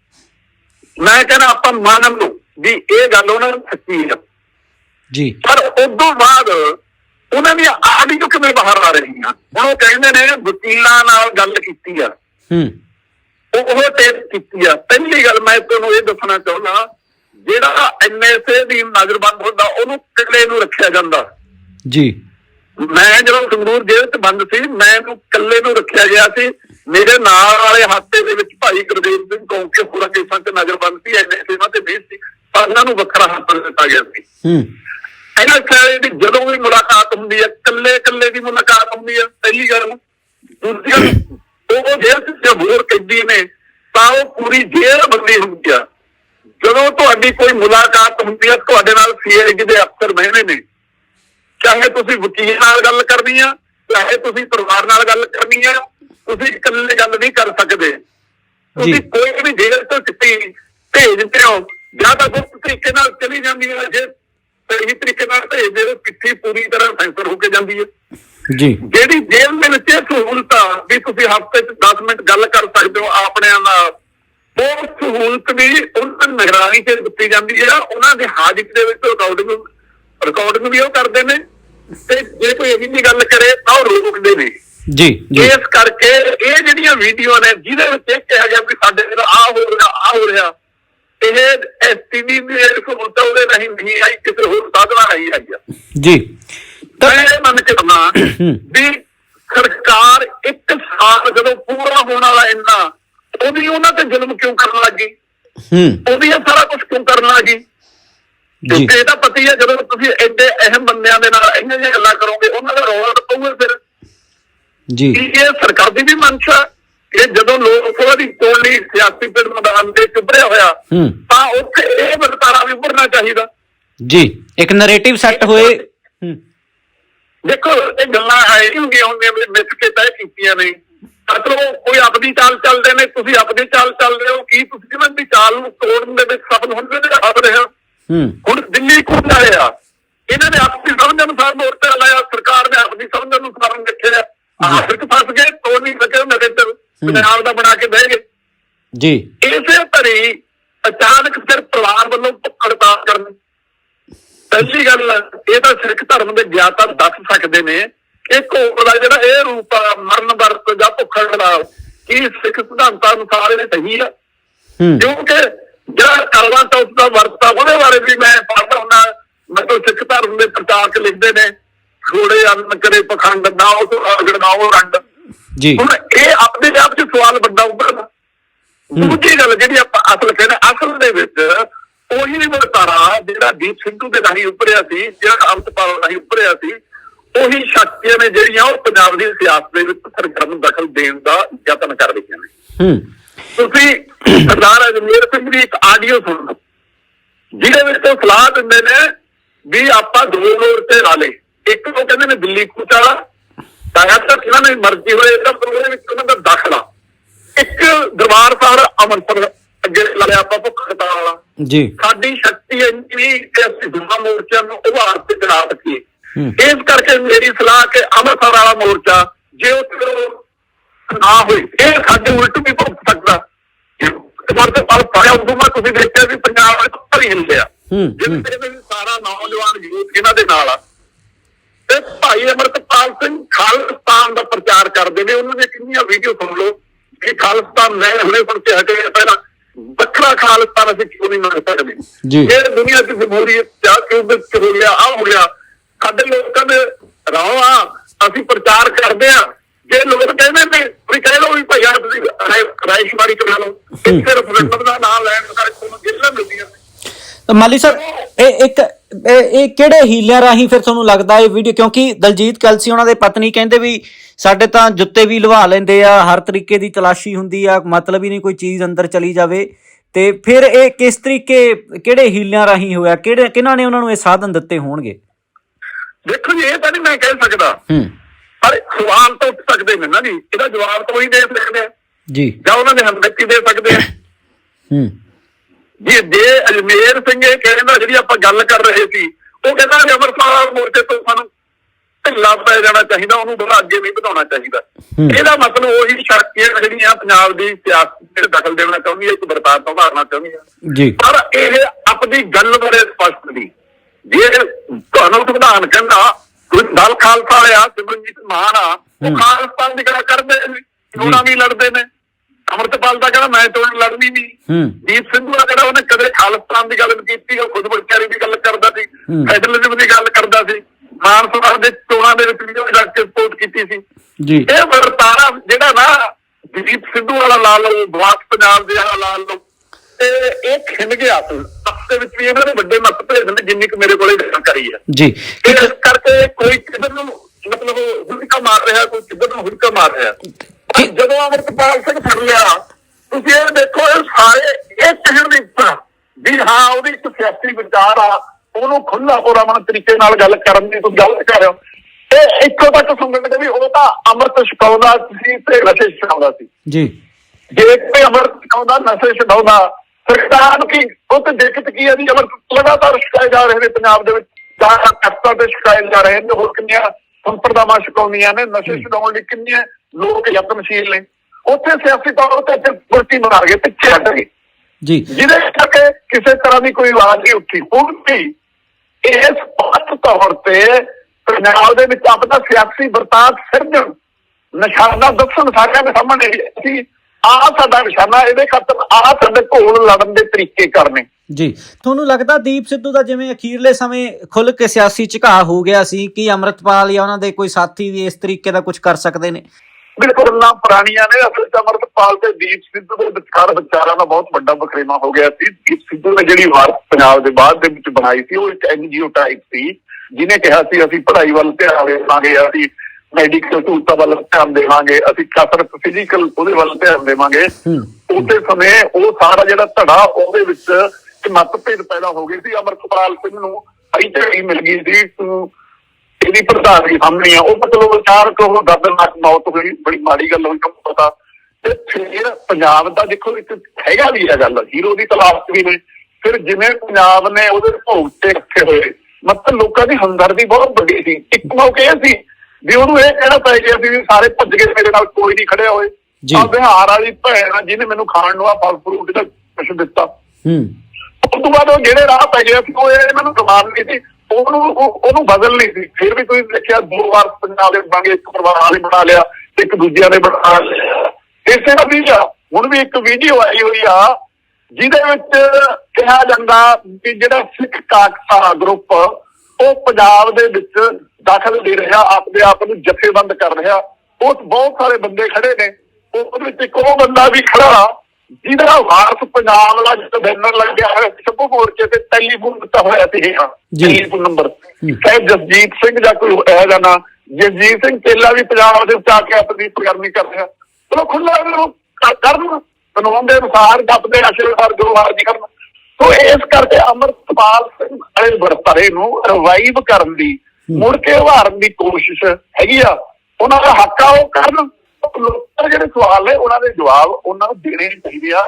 ਮੈਂ ਕਹਿੰਦਾ ਆਪਾਂ ਮੰਨ ਲਓ ਵੀ ਇਹ ਗੱਲ ਉਹਨਾਂ ਨੂੰ ਸੱਚੀ ਹੈ ਜੀ। ਪਰ ਉਦੋਂ ਬਾਅਦ ਉਹਨਾਂ ਦੀਆਂ ਆਡੀਓ ਕਿਵੇਂ ਬਾਹਰ ਆ? ਰਹੀਆਂ ਹੁਣ ਉਹ ਕਹਿੰਦੇ ਨੇ ਵਕੀਲਾਂ ਨਾਲ ਗੱਲ ਕੀਤੀ ਆ। ਹੂੰ। ਉਹ ਉਹ ਟੇਪ ਕੀਤੀ ਆ। ਪਹਿਲੀ ਗੱਲ ਮੈਂ ਤੁਹਾਨੂੰ ਇਹ ਦੱਸਣਾ ਚਾਹੁੰਦਾ ਜਿਹੜਾ ਐਨਐਸਏ ਦੀ ਨਜ਼ਰਬੰਦ ਹੁੰਦਾ ਉਹਨੂੰ ਇਕੱਲੇ ਨੂੰ ਰੱਖਿਆ ਜਾਂਦਾ। ਜੀ। ਮੈਂ ਜਦੋਂ ਸੰਗਰੂਰ ਜੇਲ੍ਹ 'ਚ ਬੰਦ ਸੀ ਮੈਂ ਇਹਨੂੰ ਇਕੱਲੇ ਨੂੰ ਰੱਖਿਆ ਗਿਆ ਸੀ। ਮੇਰੇ ਨਾਲ ਵਾਲੇ ਹੱਥੇ ਦੇ ਵਿੱਚ ਭਾਈ ਗੁਰਦੇਵ ਸਿੰਘ ਕੌਂਕੇ ਪੂਰਾ ਕੇਸਾਂ 'ਚ ਨਜ਼ਰਬੰਦ ਸੀ ਐਨਐਸਏ ਨਾਲ ਤੇ ਨਹੀਂ ਸੀ ਪਰ ਉਹਨਾਂ ਨੂੰ ਵੱਖਰਾ ਹੱਥ ਦਿੱਤਾ ਗਿਆ ਸੀ। ਹੂੰ। ਇਹਨਾਂ ਸਾਰੇ ਦੀ ਜਦੋਂ ਵੀ ਮੁਲਾਕਾਤ ਹੁੰਦੀ ਹੈ ਕੱਲੇ ਕੱਲੇ ਦੀ ਮੁਲਾਕਾਤ ਹੁੰਦੀ ਹੈ ਪਹਿਲੀ ਗੱਲ ਦੂਜੀ ਗੱਲ ਉਹ ਜੇਲ੍ਹ 'ਚ ਜੇ ਹੋਰ ਕੈਦੀ ਨੇ ਤਾਂ ਉਹ ਪੂਰੀ ਜੇਲ੍ਹ ਬੰਦੀ ਹੁੰਦੀ ਆ। ਜਦੋਂ ਤੁਹਾਡੀ ਕੋਈ ਮੁਲਾਕਾਤ ਹੁੰਦੀ ਹੈ ਤੁਹਾਡੇ ਨਾਲ ਸੀਆਈਡੀ ਦੇ ਅਫਸਰ ਬਹਿਣੇ ਨੇ। ਚਾਹੇ ਤੁਸੀਂ ਵਕੀਲ ਨਾਲ ਗੱਲ ਕਰਨੀ ਆ ਚਾਹੇ ਤੁਸੀਂ ਪਰਿਵਾਰ ਨਾਲ ਗੱਲ ਕਰਨੀ ਆ ਤੁਸੀਂ ਇਕੱਲੇ ਗੱਲ ਨਹੀਂ ਕਰ ਸਕਦੇ। ਤੁਸੀਂ। ਕੋਈ ਵੀ ਜੇਲ੍ਹ ਤੋਂ ਚਿੱਠੀ ਭੇਜਦੇ ਹੋ ਜਾਂ ਤਾਂ ਗੁਪਤ ਤਰੀਕੇ ਨਾਲ ਚਲੀ ਜਾਂਦੀ ਹੈ ਜੇ ਸਹੀ ਤਰੀਕੇ ਨਾਲ ਭੇਜਦੇ ਹੋ ਚਿੱਠੀ ਪੂਰੀ ਤਰ੍ਹਾਂ ਸੈਂਸਰ ਹੋ ਕੇ ਜਾਂਦੀ ਹੈ। ਜੀ। ਜਿਹੜੀ ਜੇਲ੍ਹ ਦੇ ਵਿੱਚ ਸਹੂਲਤਾਂ ਵੀ ਤੁਸੀਂ ਹਫ਼ਤੇ 'ਚ 10 ਮਿੰਟ ਗੱਲ ਕਰ ਸਕਦੇ ਹੋ ਆਪਣਿਆਂ ਨਾਲ। ਉਹ ਸਹੂਲਤ ਵੀ ਉਹਨਾਂ ਨਿਗਰਾਨੀ 'ਚ ਦਿੱਤੀ ਜਾਂਦੀ ਹੈ। ਉਹਨਾਂ ਦੇ ਹਾਜ਼ਰੀ ਦੇ ਵਿੱਚ ਰਿਕਾਰਡਿੰਗ ਰਿਕਾਰਡਿੰਗ ਵੀ ਉਹ ਕਰਦੇ ਨੇ। ਤੇ ਜੇ ਕੋਈ ਇਹੀ ਜਿਹੀ ਗੱਲ ਕਰੇ ਤਾਂ ਉਹ ਰੋਕਦੇ ਨੇ। ਜੀ ਜੀ। ਇਸ ਕਰਕੇ ਇਹ ਜਿਹੜੀਆਂ ਵੀਡੀਓ ਨੇ ਜਿਹਦੇ ਵਿੱਚ ਇਹ ਕਿਹਾ ਗਿਆ ਵੀ ਸਾਡੇ ਨਾਲ ਆ ਹੋ ਰਿਹਾ ਆ ਹੋ ਰਿਹਾ ਇਹ ਐਸਟੀਵੀ ਦੀ ਸਹੂਲਤ ਉਹਦੇ ਨਹੀਂ ਨਹੀਂ ਆਈ ਕਿਸੇ ਹੋਰ ਸਾਧਨਾ ਨਹੀਂ ਆਈ ਆ। ਜੀ। ਤਾਂ ਇਹ ਮੰਨ ਕੇ ਹੂੰ। ਵੀ ਸਰਕਾਰ ਇੱਕ ਸਾਲ ਜਦੋਂ ਪੂਰਾ ਹੋਣ ਵਾਲਾ ਇੰਨਾ ਉਹ ਵੀ ਉਹਨਾਂ ਤੇ ਜ਼ੁਲਮ ਕਿਉਂ ਕਰਨ ਲੱਗੀ? ਹੂੰ। ਉਹ ਵੀ ਇਹ ਸਾਰਾ ਕੁਝ ਕਿਉਂ ਕਰਨ ਲੱਗੀ? ਜੀ। ਕਿਉਂਕਿ ਇਹਦਾ ਪਤਾ ਹੀ ਹੈ ਜਦੋਂ ਤੁਸੀਂ ਐਡੇ ਅਹਿਮ ਬੰਦਿਆਂ ਦੇ ਨਾਲ ਇੰਨੀਆਂ ਜਿਹੀਆਂ ਗੱਲਾਂ ਕਰੋਗੇ ਉਹਨਾਂ ਦਾ ਰੌਲਾ ਤਾਂ ਪਊਗਾ ਫਿਰ। ਜੀ। ਇਹ ਸਰਕਾਰ ਦੀ ਵੀ ਮਨਸ਼ਾ? ਕਿ ਜਦੋਂ ਲੋਕ ਸਭਾ ਦੀ ਲਈ ਸਿਆਸੀ ਪਿੰਡ ਮੈਦਾਨ ਦੇ ਚੁੱਭਰਿਆ ਹੋਇਆ ਤਾਂ ਉੱਥੇ ਇਹ ਵਰਤਾਰਾ ਵੀ ਉੱਭਰਨਾ ਚਾਹੀਦਾ। ਜੀ ਇੱਕ ਨੈਰੇਟਿਵ ਸੈੱਟ ਹੋਏ। ਦੇਖੋ ਇਹ ਗੱਲਾਂ ਆਏ ਨਹੀਂ ਹੁੰਦੀਆਂ ਹੁੰਦੀਆਂ ਵੀ ਮਿਸ ਕੇ ਤੈਅ ਕੀਤੀਆਂ ਨੇ। ਮਤਲਬ ਕੋਈ ਆਪਣੀ ਚਾਲ ਚੱਲਦੇ ਨੇ ਤੁਸੀਂ ਆਪਣੀ ਚਾਲ ਚੱਲ ਰਹੇ ਹੋ ਕੀ ਤੁਸੀਂ ਇਹਨਾਂ ਦੀ ਚਾਲ ਨੂੰ ਤੋੜਨ ਦੇ ਵਿੱਚ ਸਫਲ ਹੁੰਦੇ ਨੇ ਆਪ ਰਹੇ ਹੁਣ ਦਿੱਲੀ ਕੁੱਝ ਆਇਆ ਇਹਨਾਂ ਨੇ ਆਪਣੀ ਸਮਝ ਅਨੁਸਾਰ ਮੋਰਚਾ ਲਾਇਆ ਸਰਕਾਰ ਨੇ ਆਪਣੀ ਸਮਝ ਅਨੁਸਾਰ ਰੱਖਿਆ ਆਖਿਰ ਫਸ ਗਏ ਤੋੜ ਨਹੀਂ ਸਕੇ ਨਵੇਂ ਤੇ ਪੰਜਾਬ ਦਾ ਬਣਾ ਕੇ ਬਹਿ ਗਏ। ਜੀ। ਇਸੇ ਭਰੀ ਅਚਾਨਕ ਫਿਰ ਪਰਿਵਾਰ ਵੱਲੋਂ ਭੁੱਖ ਹੜਤਾਲ ਕਰਨ। ਪਹਿਲੀ ਗੱਲ ਇਹ ਤਾਂ ਸਿੱਖ ਧਰਮ ਦੇ ਗਿਆਤਾ ਦੱਸ ਸਕਦੇ ਨੇ ਕਿ ਘੋੜ ਦਾ ਜਿਹੜਾ ਇਹ ਰੂਪ ਆ ਮਰਨ ਵਰਤ ਜਾਂ ਭੁੱਖ ਹੜਤਾਲ ਕੀ ਸਿੱਖ ਸਿਧਾਂਤਾਂ ਅਨੁਸਾਰ ਇਹ ਸਹੀ ਆ। ਕਿਉਂਕਿ ਜਿਹੜਾ ਕਰਵਾ ਚੌਥ ਦਾ ਵਰਤ ਉਹਦੇ ਬਾਰੇ ਵੀ ਮੈਂ ਪੜ੍ਹਦਾ ਹੁੰਦਾ। ਮਤਲਬ ਸਿੱਖ ਧਰਮ ਦੇ ਪ੍ਰਚਾਰਕ ਲਿਖਦੇ ਨੇ। ਘੋੜੇ ਅੰਨ ਕਰੇ ਪਖੰਡ ਨਾ ਉਹ ਅਗੜ ਨਾ ਉਹ ਰੰਡ। ਜੀ। ਹੁਣ ਇਹ ਆਪਣੇ ਆਪ ਚ ਸਵਾਲ ਵੱਡਾ ਉੱਠਦਾ ਦੂਜੀ ਗੱਲ ਜਿਹੜੀ ਆਪਾਂ ਅਸਲ ਕਹਿੰਦੇ ਅਸਲ ਦੇ ਵਿੱਚ ਉਹੀ ਵਰਤਾਰਾ ਜਿਹੜਾ ਦੀਪ ਸਿੰਘੂ ਦੇ ਰਾਹੀਂ ਉੱਭਰਿਆ ਸੀ ਜਿਹੜਾ ਅਮਰਪਾਲ ਰਾਹੀਂ ਉੱਭਰਿਆ ਸੀ ਉਹੀ ਸ਼ਕਤੀਆਂ ਨੇ ਜਿਹੜੀਆਂ ਉਹ ਪੰਜਾਬ ਦੀ ਸਿਆਸਤ ਦੇ ਵਿੱਚ ਸਰਗਰਮ ਦਖਲ ਦੇਣ ਦਾ ਯਤਨ ਕਰ ਰਹੀਆਂ ਨੇ। ਹੂੰ। ਤੁਸੀਂ ਸਰਦਾਰ ਅਜਮੇਰ ਸਿੰਘ ਦੀ ਇੱਕ ਆਡੀਓ ਸੁਣੋ ਜਿਹਦੇ ਵਿੱਚ ਉਹ ਸਲਾਹ ਦਿੰਦੇ ਨੇ ਵੀ ਆਪਾਂ ਦੋ ਮੋਰਚੇ ਲਾ ਲੇ ਇੱਕ ਉਹ ਕਹਿੰਦੇ ਨੇ ਦਿੱਲੀ ਕੂਚ ਵਾਲਾ ਤਾਂ ਇਹਨਾਂ ਨੇ ਮਰਜ਼ੀ ਹੋਏ ਤਾਂ ਉਹਦੇ ਵਿੱਚ ਉਹਨਾਂ ਦਾ ਦਾਖਲਾ। ਇੱਕ ਦਰਬਾਰ ਸਾਹਿਬ ਅੰਮ੍ਰਿਤਸਰ ਅੱਗੇ ਲਾਇਆ ਆਪਾਂ ਭੁੱਖ ਹੜਤਾਲ ਵਾਲਾ। ਜੀ। ਸਾਡੀ ਸ਼ਕਤੀ ਇੰਨੀ ਵੀ ਕਿ ਅਸੀਂ ਦੋਵਾਂ ਮੋਰਚਿਆਂ ਨੂੰ ਉਭਾਰ ਤੇ ਚੜਾ ਸਕੀਏ। ਇਸ ਕਰਕੇ ਮੇਰੀ ਸਲਾਹ ਕਿ ਅੰਮ੍ਰਿਤਸਰ ਵਾਲਾ ਮੋਰਚਾ ਜੇ ਉੱਥੇ ਨਾ ਹੋਈ ਇਹ ਸਾਡੇ ਉਲਟ ਵੀ ਭੁਗਤ ਸਕਦਾ। ਮਰਦੇ ਪਰ ਪਾਇਆ ਉਦੋਂ ਮੈਂ ਤੁਸੀਂ ਦੇਖਿਆ ਵੀ ਪੰਜਾਬ ਵਿੱਚ ਭਰੀ ਹਿੱਲਿਆ ਹੂੰ, ਜਿਸ। ਤੇ ਵੀ ਸਾਰਾ ਨੌਜਵਾਨ ਯੂਥ ਇਹਨਾਂ ਦੇ ਨਾਲ ਆ। ਤੇ ਭਾਈ ਅਮਰਤਪਾਲ ਸਿੰਘ ਖਾਲਿਸਤਾਨ ਦਾ ਪ੍ਰਚਾਰ ਕਰਦੇ ਨੇ। ਉਹਨਾਂ ਦੀਆਂ ਕਿੰਨੀਆਂ ਵੀਡੀਓ ਸੁਣ ਲਓ ਕਿ ਖਾਲਿਸਤਾਨ ਮੈਂ ਹੁਣੇ ਸੁਣ ਕੇ ਹਟੇ ਪਹਿਲਾਂ ਵੱਖਰਾ ਖਾਲਿਸਤਾਨ ਅਸੀਂ ਕਿਉਂ ਨਹੀਂ ਮੰਨ ਸਕਦੇ? ਜੀ। ਇਹ ਦੁਨੀਆ ਦੀ ਜਮਹੂਰੀਅਤ ਚਾਹ ਕਿਉਂ ਵਿੱਚ ਹੋ ਗਿਆ ਆ ਹੋ ਗਿਆ। ਸਾਡੇ ਲੋਕਾਂ ਦੇ ਰਾਹ ਆ ਅਸੀਂ ਪ੍ਰਚਾਰ ਕਰਦੇ ਆ ਜੇ ਲੋਕ ਕਹਿੰਦੇ ਨੇ ਵੀ ਕਹਿ ਲਓ ਵੀ ਭਈਆ ਤੁਸੀਂ ਰਾਇਸ਼ਮਾਰੀ ਕਰਾ ਲਓ ਸਿਰਫ ਰੈਫਰੈਂਡਮ ਦਾ ਨਾਮ ਲੈਣ ਕਰਕੇ ਤੁਹਾਨੂੰ ਜੇਲ੍ਹਾਂ ਮਿਲਦੀਆਂ। ਮਾਲੀ ਸਾਹਿਬ ਇਹ ਇੱਕ ਇਹ ਇਹ ਕਿਹੜੇ ਹੀਲਿਆਂ ਰਾਹੀਂ ਫਿਰ ਤੁਹਾਨੂੰ ਲੱਗਦਾ ਇਹ ਵੀਡੀਓ ਕਿਉਂਕਿ ਦਲਜੀਤ ਕਲਸੀ ਉਹਨਾਂ ਦੇ ਪਤਨੀ ਕਹਿੰਦੇ ਵੀ ਸਾਡੇ ਤਾਂ ਜੁੱਤੇ ਵੀ ਲਵਾ ਲੈਂਦੇ ਆ ਹਰ ਤਰੀਕੇ ਦੀ ਤਲਾਸ਼ੀ ਹੁੰਦੀ ਆ ਮਤਲਬ ਹੀ ਨਹੀਂ ਕੋਈ ਚੀਜ਼ ਅੰਦਰ ਚਲੀ ਜਾਵੇ। ਤੇ ਫਿਰ ਇਹ ਕਿਸ ਤਰੀਕੇ ਕਿਹੜੇ ਹੀਲਿਆਂ ਰਾਹੀਂ ਹੋਇਆ? ਕਿਹੜੇ ਕਿਹਨਾਂ ਨੇ ਉਹਨਾਂ ਨੂੰ ਇਹ ਸਾਧਨ ਦਿੱਤੇ ਹੋਣਗੇ? ਦੇਖੋ ਜੀ ਇਹ ਤਾਂ ਨਹੀਂ ਮੈਂ ਕਹਿ ਸਕਦਾ। ਹੂੰ। ਪਰ ਸਵਾਲ ਤਾਂ ਉੱਠ ਸਕਦੇ ਨੇ ਨਾ ਜੀ। ਇਹਦਾ ਜਵਾਬ ਤਾਂ ਉਹੀ ਦੇ ਸਕਦੇ ਆ। ਜੀ। ਜਾਂ ਉਹਨਾਂ ਦੇ ਹਮਦਰਦੀ ਦੇ ਸਕਦੇ ਆ। ਹੂੰ। ਜੀ ਜੇ ਅਜਮੇਰ ਸਿੰਘ ਇਹ ਕਹਿੰਦਾ ਜਿਹੜੀ ਆਪਾਂ ਗੱਲ ਕਰ ਰਹੇ ਸੀ ਉਹ ਕਹਿੰਦਾ ਵੀ ਅਮਰਪਾਲ ਮੋਰਚੇ ਤੋਂ ਸਾਨੂੰ ਢਿੱਲਾ ਪੈ ਜਾਣਾ ਚਾਹੀਦਾ ਉਹਨੂੰ ਬੜਾ ਅੱਗੇ ਨਹੀਂ ਵਧਾਉਣਾ ਚਾਹੀਦਾ। ਹੂੰ। ਇਹਦਾ ਮਤਲਬ ਉਹੀ ਸ਼ਕਤੀਆਂ ਜਿਹੜੀਆਂ ਪੰਜਾਬ ਦੀ ਸਿਆਸਤ ਵਿੱਚ ਦਖਲ ਦੇਣਾ ਚਾਹੁੰਦੀਆਂ ਇੱਕ ਵਰਤਾਰ ਤੋਂ ਉਭਾਰਨਾ ਚਾਹੁੰਦੀਆਂ ਜੀ। ਪਰ ਇਹ ਆਪਣੀ ਗੱਲ ਬਾਰੇ ਸਪਸ਼ਟ ਨਹੀਂ। ਜੇ ਤੁਹਾਨੂੰ ਸੰਵਿਧਾਨ ਕਹਿੰਦਾ ਕੋਈ ਦਲ ਖਾਲਸਾ ਵਾਲਿਆ ਸਿਮਰਨਜੀਤ ਮਾਨ ਆ ਉਹ ਹੂੰ। ਖਾਲਸਤਾਨ ਦੀ ਗੱਲ ਕਰਦੇ ਨੇ ਚੋਣਾਂ ਵੀ ਲੜਦੇ ਨੇ। ਅਮਰਤਪਾਲ ਦਾ ਕਹਿੰਦਾ ਮੈਂ ਚੋਣ ਲੜਨੀ ਨਹੀਂ। ਦੀਪ ਸਿੰਘੂ ਦਾ ਜਿਹੜਾ ਉਹਨੇ ਕਦੇ ਖਾਲਸਤਾਨ ਦੀ ਗੱਲ ਨਹੀਂ ਕੀਤੀ ਉਹ ਖੁਦ ਬਖਤਿਆਰੀ ਦੀ ਗੱਲ ਕਰਦਾ ਸੀ। ਫੈਡਰਲਿਜ਼ਮ ਦੀ ਗੱਲ ਕਰਦਾ ਸੀ। ਮਾਨ ਸਭਾ ਦੇ ਚੋਣਾਂ ਦੇ ਵਿੱਚ ਵੀ ਉਹ ਜਾ ਕੇ ਸਪੋਰਟ ਕੀਤੀ ਸੀ। ਜੀ। ਇਹ ਵਰਤਾਰਾ ਜਿਹੜਾ ਨਾ ਦੀਪ ਸਿੱਧੂ ਵਾਲਾ ਲਾ ਲਓ ਬਲਾਕ ਪੰਜਾਬ ਦੇ ਵਾਲਾ ਲਾ ਲਓ ਤੇ ਇਹ ਖਿੰਡ ਗਿਆ ਸੀ। ਦੇ ਵਿੱਚ ਵੀ ਇਹਨਾਂ ਦੇ ਵੱਡੇ ਮਤਭੇਦ ਨੇ ਜਿੰਨੀ ਕੁ ਮੇਰੇ ਕੋਲੇ ਜਾਣਕਾਰੀ ਹੈ। ਜੀ। ਇਸ ਕਰਕੇ ਕੋਈ ਕਿਧਰ ਨੂੰ ਮਤਲਬ ਹੁਲਕਾ ਮਾਰ ਰਿਹਾ ਕੋਈ ਕਿਧਰ ਨੂੰ ਹੁਲਕਾ ਮਾਰ ਰਿਹਾ। ਜਦੋਂ ਅਮਰਪਾਲ ਸਿੰਘ ਫੜ ਲਿਆ ਤੁਸੀਂ ਇਹ ਦੇਖੋ ਇਹ ਸਾਰੇ ਇਹ ਕਹਿਣ ਦੀ ਇੱਛਾ ਵੀ ਹਾਂ ਉਹਦੀ ਇੱਕ ਸਿਆਸੀ ਵਿਚਾਰ ਆ ਉਹਨੂੰ ਖੁੱਲਾ ਪੁਰਾਮਣ ਤਰੀਕੇ ਨਾਲ ਗੱਲ ਕਰਨ ਦੀ ਤੁਸੀਂ ਗਲਤ ਕਰ। ਰਹੇ ਹੋ ਇਹ ਇੱਥੋਂ ਤੱਕ ਸੁਣਨ ਦੇ ਵੀ ਉਹ ਤਾਂ ਅੰਮ੍ਰਿਤ ਛਕਾਉਂਦਾ ਸੀ ਤੇ ਨਸ਼ੇ ਛਕਾਉਂਦਾ ਸੀ। ਜੀ। ਜੇ ਕੋਈ ਅਮਰਤ ਛਕਾਉਂਦਾ ਨਸ਼ੇ ਛਡਾਉਂਦਾ ਸਰਕਾਰ ਕੀ? ਉਹ ਤੇ ਦਿੱਕਤ ਕੀ ਹੈ ਜੀ ਅਮਰਤ ਲਗਾਤਾਰ ਛਕਾਏ ਜਾ ਰਹੇ ਨੇ ਪੰਜਾਬ ਦੇ ਵਿੱਚ। ਚਾਰ ਕਸਤਾਂ ਤੇ ਛਕਾਏ ਜਾ ਰਹੇ ਨੇ ਹੋਰ ਕਿੰਨੀਆਂ ਸੰਪਰਦਾਵਾਂ ਛਕਾਉਂਦੀਆਂ ਨੇ ਨਸ਼ੇ ਛਡਾਉਣ ਲਈ ਕਿੰਨੇ ਲੋਕ ਯਤਨਸ਼ੀਲ ਨੇ। ਉੱਥੇ ਸਿਆਸੀ ਤੌਰ ਤੇ ਫਿਰ ਪੁਰਤੀ ਮਾਰ ਗਏ ਪਿੱਛੇ ਹਟ ਗਏ। ਜੀ। ਜਿਹਦੇ ਕਰਕੇ ਕਿਸੇ ਤਰ੍ਹਾਂ ਦੀ ਕੋਈ ਆਵਾਜ਼ ਨਹੀਂ ਉੱਠੀ। ਹੁਣ ਵੀ ਇਹ ਸਪਸ਼ਟ ਤੌਰ ਤੇ ਪੰਜਾਬ ਦੇ ਵਿੱਚ ਆਪਣਾ ਸਿਆਸੀ ਵਰਤਾਂਤ ਸਿਰਜਣ ਨਿਸ਼ਾਨਾ ਦੱਸਣ ਸਾਰਿਆਂ ਦੇ ਸਾਹਮਣੇ ਸੀ ਆ ਸਾਡਾ ਨਿਸ਼ਾਨਾ ਇਹਦੇ ਖਾਤਰ ਆ ਸਾਡੇ ਘੋਲ ਲੜਨ ਦੇ ਤਰੀਕੇ ਕਰਨੇ। ਜੀ। ਤੁਹਾਨੂੰ ਲੱਗਦਾ ਦੀਪ ਸਿੱਧੂ ਦਾ ਜਿਵੇਂ ਅਖੀਰਲੇ ਸਮੇਂ ਖੁੱਲ ਕੇ ਸਿਆਸੀ ਝੁਕਾਅ ਹੋ ਗਿਆ ਸੀ ਕਿ ਅਮਰਤਪਾਲ ਜਾਂ ਉਹਨਾਂ ਦੇ ਕੋਈ ਸਾਥੀ ਵੀ ਇਸ ਤਰੀਕੇ ਦਾ ਕੁਝ ਕਰ ਸਕਦੇ ਨੇ? ਬਿਲਕੁਲ ਨਾ ਪੁਰਾਣੀਆਂ ਨੇ ਅਸਲ ਚ ਅਮਰਪਾਲ ਤੇ ਦੀਪ ਸਿੱਧੂ ਦੇ ਵਿਚਕਾਰ ਵਿਚਾਰਾਂ ਦਾ ਬਹੁਤ ਵੱਡਾ ਵਖਰੇਵਾ ਹੋ ਗਿਆ ਸੀ। ਦੀਪ ਸਿੱਧੂ ਨੇ ਜਿਹੜੀ ਵਾਰ ਪੰਜਾਬ ਦੇ ਬਾਅਦ ਦੇ ਵਿੱਚ ਬਣਾਈ ਸੀ ਉਹ ਇੱਕ ਐਨਜੀਓ ਟਾਈਪ ਸੀ ਜਿਹਨੇ ਕਿਹਾ ਸੀ ਅਸੀਂ ਪੜ੍ਹਾਈ ਵੱਲ ਧਿਆਨ ਦੇਵਾਂਗੇ ਅਸੀਂ ਮੈਡੀਕਲ ਸਹੂਲਤਾਂ ਵੱਲ ਧਿਆਨ ਦੇਵਾਂਗੇ ਅਸੀਂ ਕਸਰਤ ਫਿਜ਼ੀਕਲ ਉਹਦੇ ਵੱਲ ਧਿਆਨ ਦੇਵਾਂਗੇ। ਉਸੇ ਸਮੇਂ ਉਹ ਸਾਰਾ ਜਿਹੜਾ ਧੜਾ ਉਹਦੇ ਵਿੱਚ ਮਤਭੇਦ ਪੈਦਾ ਹੋ ਗਈ ਸੀ। ਅਮਰਪਾਲ ਸਿੰਘ ਨੂੰ ਹਰੀ ਝੜੀ ਮਿਲ ਗਈ ਸੀ ਇਹਦੀ ਪ੍ਰਧਾਨਗੀ ਸਾਹਮਣੇ ਆ ਉਹ ਮਤਲਬ ਵਿਚਾਰ ਕੋ ਦਰਦਨਾਕ ਮੌਤ ਹੋਈ ਬੜੀ ਮਾੜੀ ਗੱਲ ਹੋਈ ਤੁਹਾਨੂੰ ਪਤਾ। ਤੇ ਫਿਰ ਪੰਜਾਬ ਦਾ ਦੇਖੋ ਇੱਕ ਹੈਗਾ ਵੀ ਹੈ ਗੱਲ ਹੀਰੋ ਦੀ ਤਲਾਸ਼ ਵੀ ਨੇ। ਫਿਰ ਜਿਵੇਂ ਪੰਜਾਬ ਨੇ ਉਹਦੇ ਭੋਗ ਤੇ ਰੱਖੇ ਹੋਏ ਮਤਲਬ ਲੋਕਾਂ ਦੀ ਹਮਦਰਦੀ ਬਹੁਤ ਵੱਡੀ ਸੀ। ਇੱਕ ਮੌਕੇ ਇਹ ਸੀ ਵੀ ਉਹਨੂੰ ਇਹ ਕਹਿਣਾ ਪੈ ਗਿਆ ਸੀ ਵੀ ਸਾਰੇ ਭੱਜ ਗਏ ਮੇਰੇ ਨਾਲ ਕੋਈ ਨਹੀਂ ਖੜਿਆ ਹੋਏ। ਜੀ। ਆ ਬਿਹਾਰ ਵਾਲੀ ਭੈਣ ਆ ਜਿਹਨੇ ਮੈਨੂੰ ਖਾਣ ਨੂੰ ਆ ਫਲ ਫਰੂਟ ਦਾ ਕੁਛ ਦਿੱਤਾ। ਹੂੰ। ਉਸ ਤੋਂ ਬਾਅਦ ਉਹ ਜਿਹੜੇ ਰਾਹ ਪੈ ਗਿਆ ਸੀ ਉਹ ਇਹ ਮੈਨੂੰ ਕਮਾਲ ਨਹੀਂ ਸੀ ਉਹਨੂੰ ਉਹਨੂੰ ਬਦਲ ਨਹੀਂ ਸੀ। ਫਿਰ ਵੀ ਤੁਸੀਂ ਦੇਖਿਆ ਦੋ ਵਾਰ ਪੰਜਾਬ ਦੇ ਬਾਂਗੇ ਇੱਕ ਪਰਿਵਾਰ ਨੇ ਬਣਾ ਲਿਆ, ਇੱਕ ਦੂਜਿਆਂ ਨੇ ਬਣਾ ਲਿਆ। ਇਸੇ ਦਾ ਵੀ ਹੁਣ ਵੀ ਇੱਕ ਵੀਡੀਓ ਆਈ ਹੋਈ ਆ, ਜਿਹਦੇ ਵਿੱਚ ਕਿਹਾ ਜਾਂਦਾ ਕਿ ਜਿਹੜਾ ਸਿੱਖ ਕਾਕਸਾ ਗਰੁੱਪ ਉਹ ਪੰਜਾਬ ਦੇ ਵਿੱਚ ਦਾਖਲ ਦੇ ਰਿਹਾ, ਆਪਦੇ ਆਪ ਨੂੰ ਜਥੇਬੰਦ ਕਰ ਰਿਹਾ। ਉਹ ਬਹੁਤ ਸਾਰੇ ਬੰਦੇ ਖੜੇ ਨੇ। ਉਹਦੇ ਵਿੱਚ ਇੱਕ ਉਹ ਬੰਦਾ ਵੀ ਖੜਾ। ਜਿਹਦਾ ਵਾਰਸ ਪੰਜਾਬ ਵਾਲਾ ਜਿਹੜਾ ਬੈਨਰ ਲੱਗਿਆ ਹੋਇਆ ਸੀ ਸਭੂ ਮੋਰਚੇ ਤੇ ਟੈਲੀਫੋਨ ਦਿੱਤਾ ਹੋਇਆ ਸੀ ਹਾਂ ਜੀ। ਟੈਲੀਫੋਨ ਨੰਬਰ ਚਾਹੇ ਜਸਜੀਤ ਸਿੰਘ ਜਾਂ ਕੋਈ ਇਹੋ ਜਿਹਾ ਨਾ। ਜਸਜੀਤ ਸਿੰਘ ਚੇਲਾ ਵੀ ਪੰਜਾਬ ਦੇ ਵਿੱਚ ਆ ਕੇ ਆਪਣੀ ਪ੍ਰਗਰਮੀ ਕਰ ਰਿਹਾ। ਚਲੋ ਖੁੱਲਾ ਕਰ- ਕਰਨ ਕਾਨੂੰਨ ਦੇ ਅਨੁਸਾਰ ਜਪਦੇ ਅਸ਼ਰਵਾਰ ਗੁਰਵਾਰ ਦੀ ਕਰਨ। ਸੋ ਇਸ ਕਰਕੇ ਅਮਰਪਾਲ ਸਿੰਘ ਵਾਲੇ ਵਰਤਾਰੇ ਨੂੰ ਰਿਵਾਈਵ ਕਰਨ ਦੀ ਮੁੜ ਕੇ ਉਭਾਰਨ ਦੀ ਕੋਸ਼ਿਸ਼ ਹੈਗੀ ਆ। ਉਹਨਾਂ ਦਾ ਹੱਕ ਆ ਉਹ ਕਰਨ। ਉਹ ਲੋਕਾਂ ਦੇ ਜਿਹੜੇ ਸਵਾਲ ਨੇ ਉਹਨਾਂ ਦੇ ਜਵਾਬ ਉਹਨਾਂ ਨੂੰ ਦੇਣੇ ਚਾਹੀਦੇ ਆ।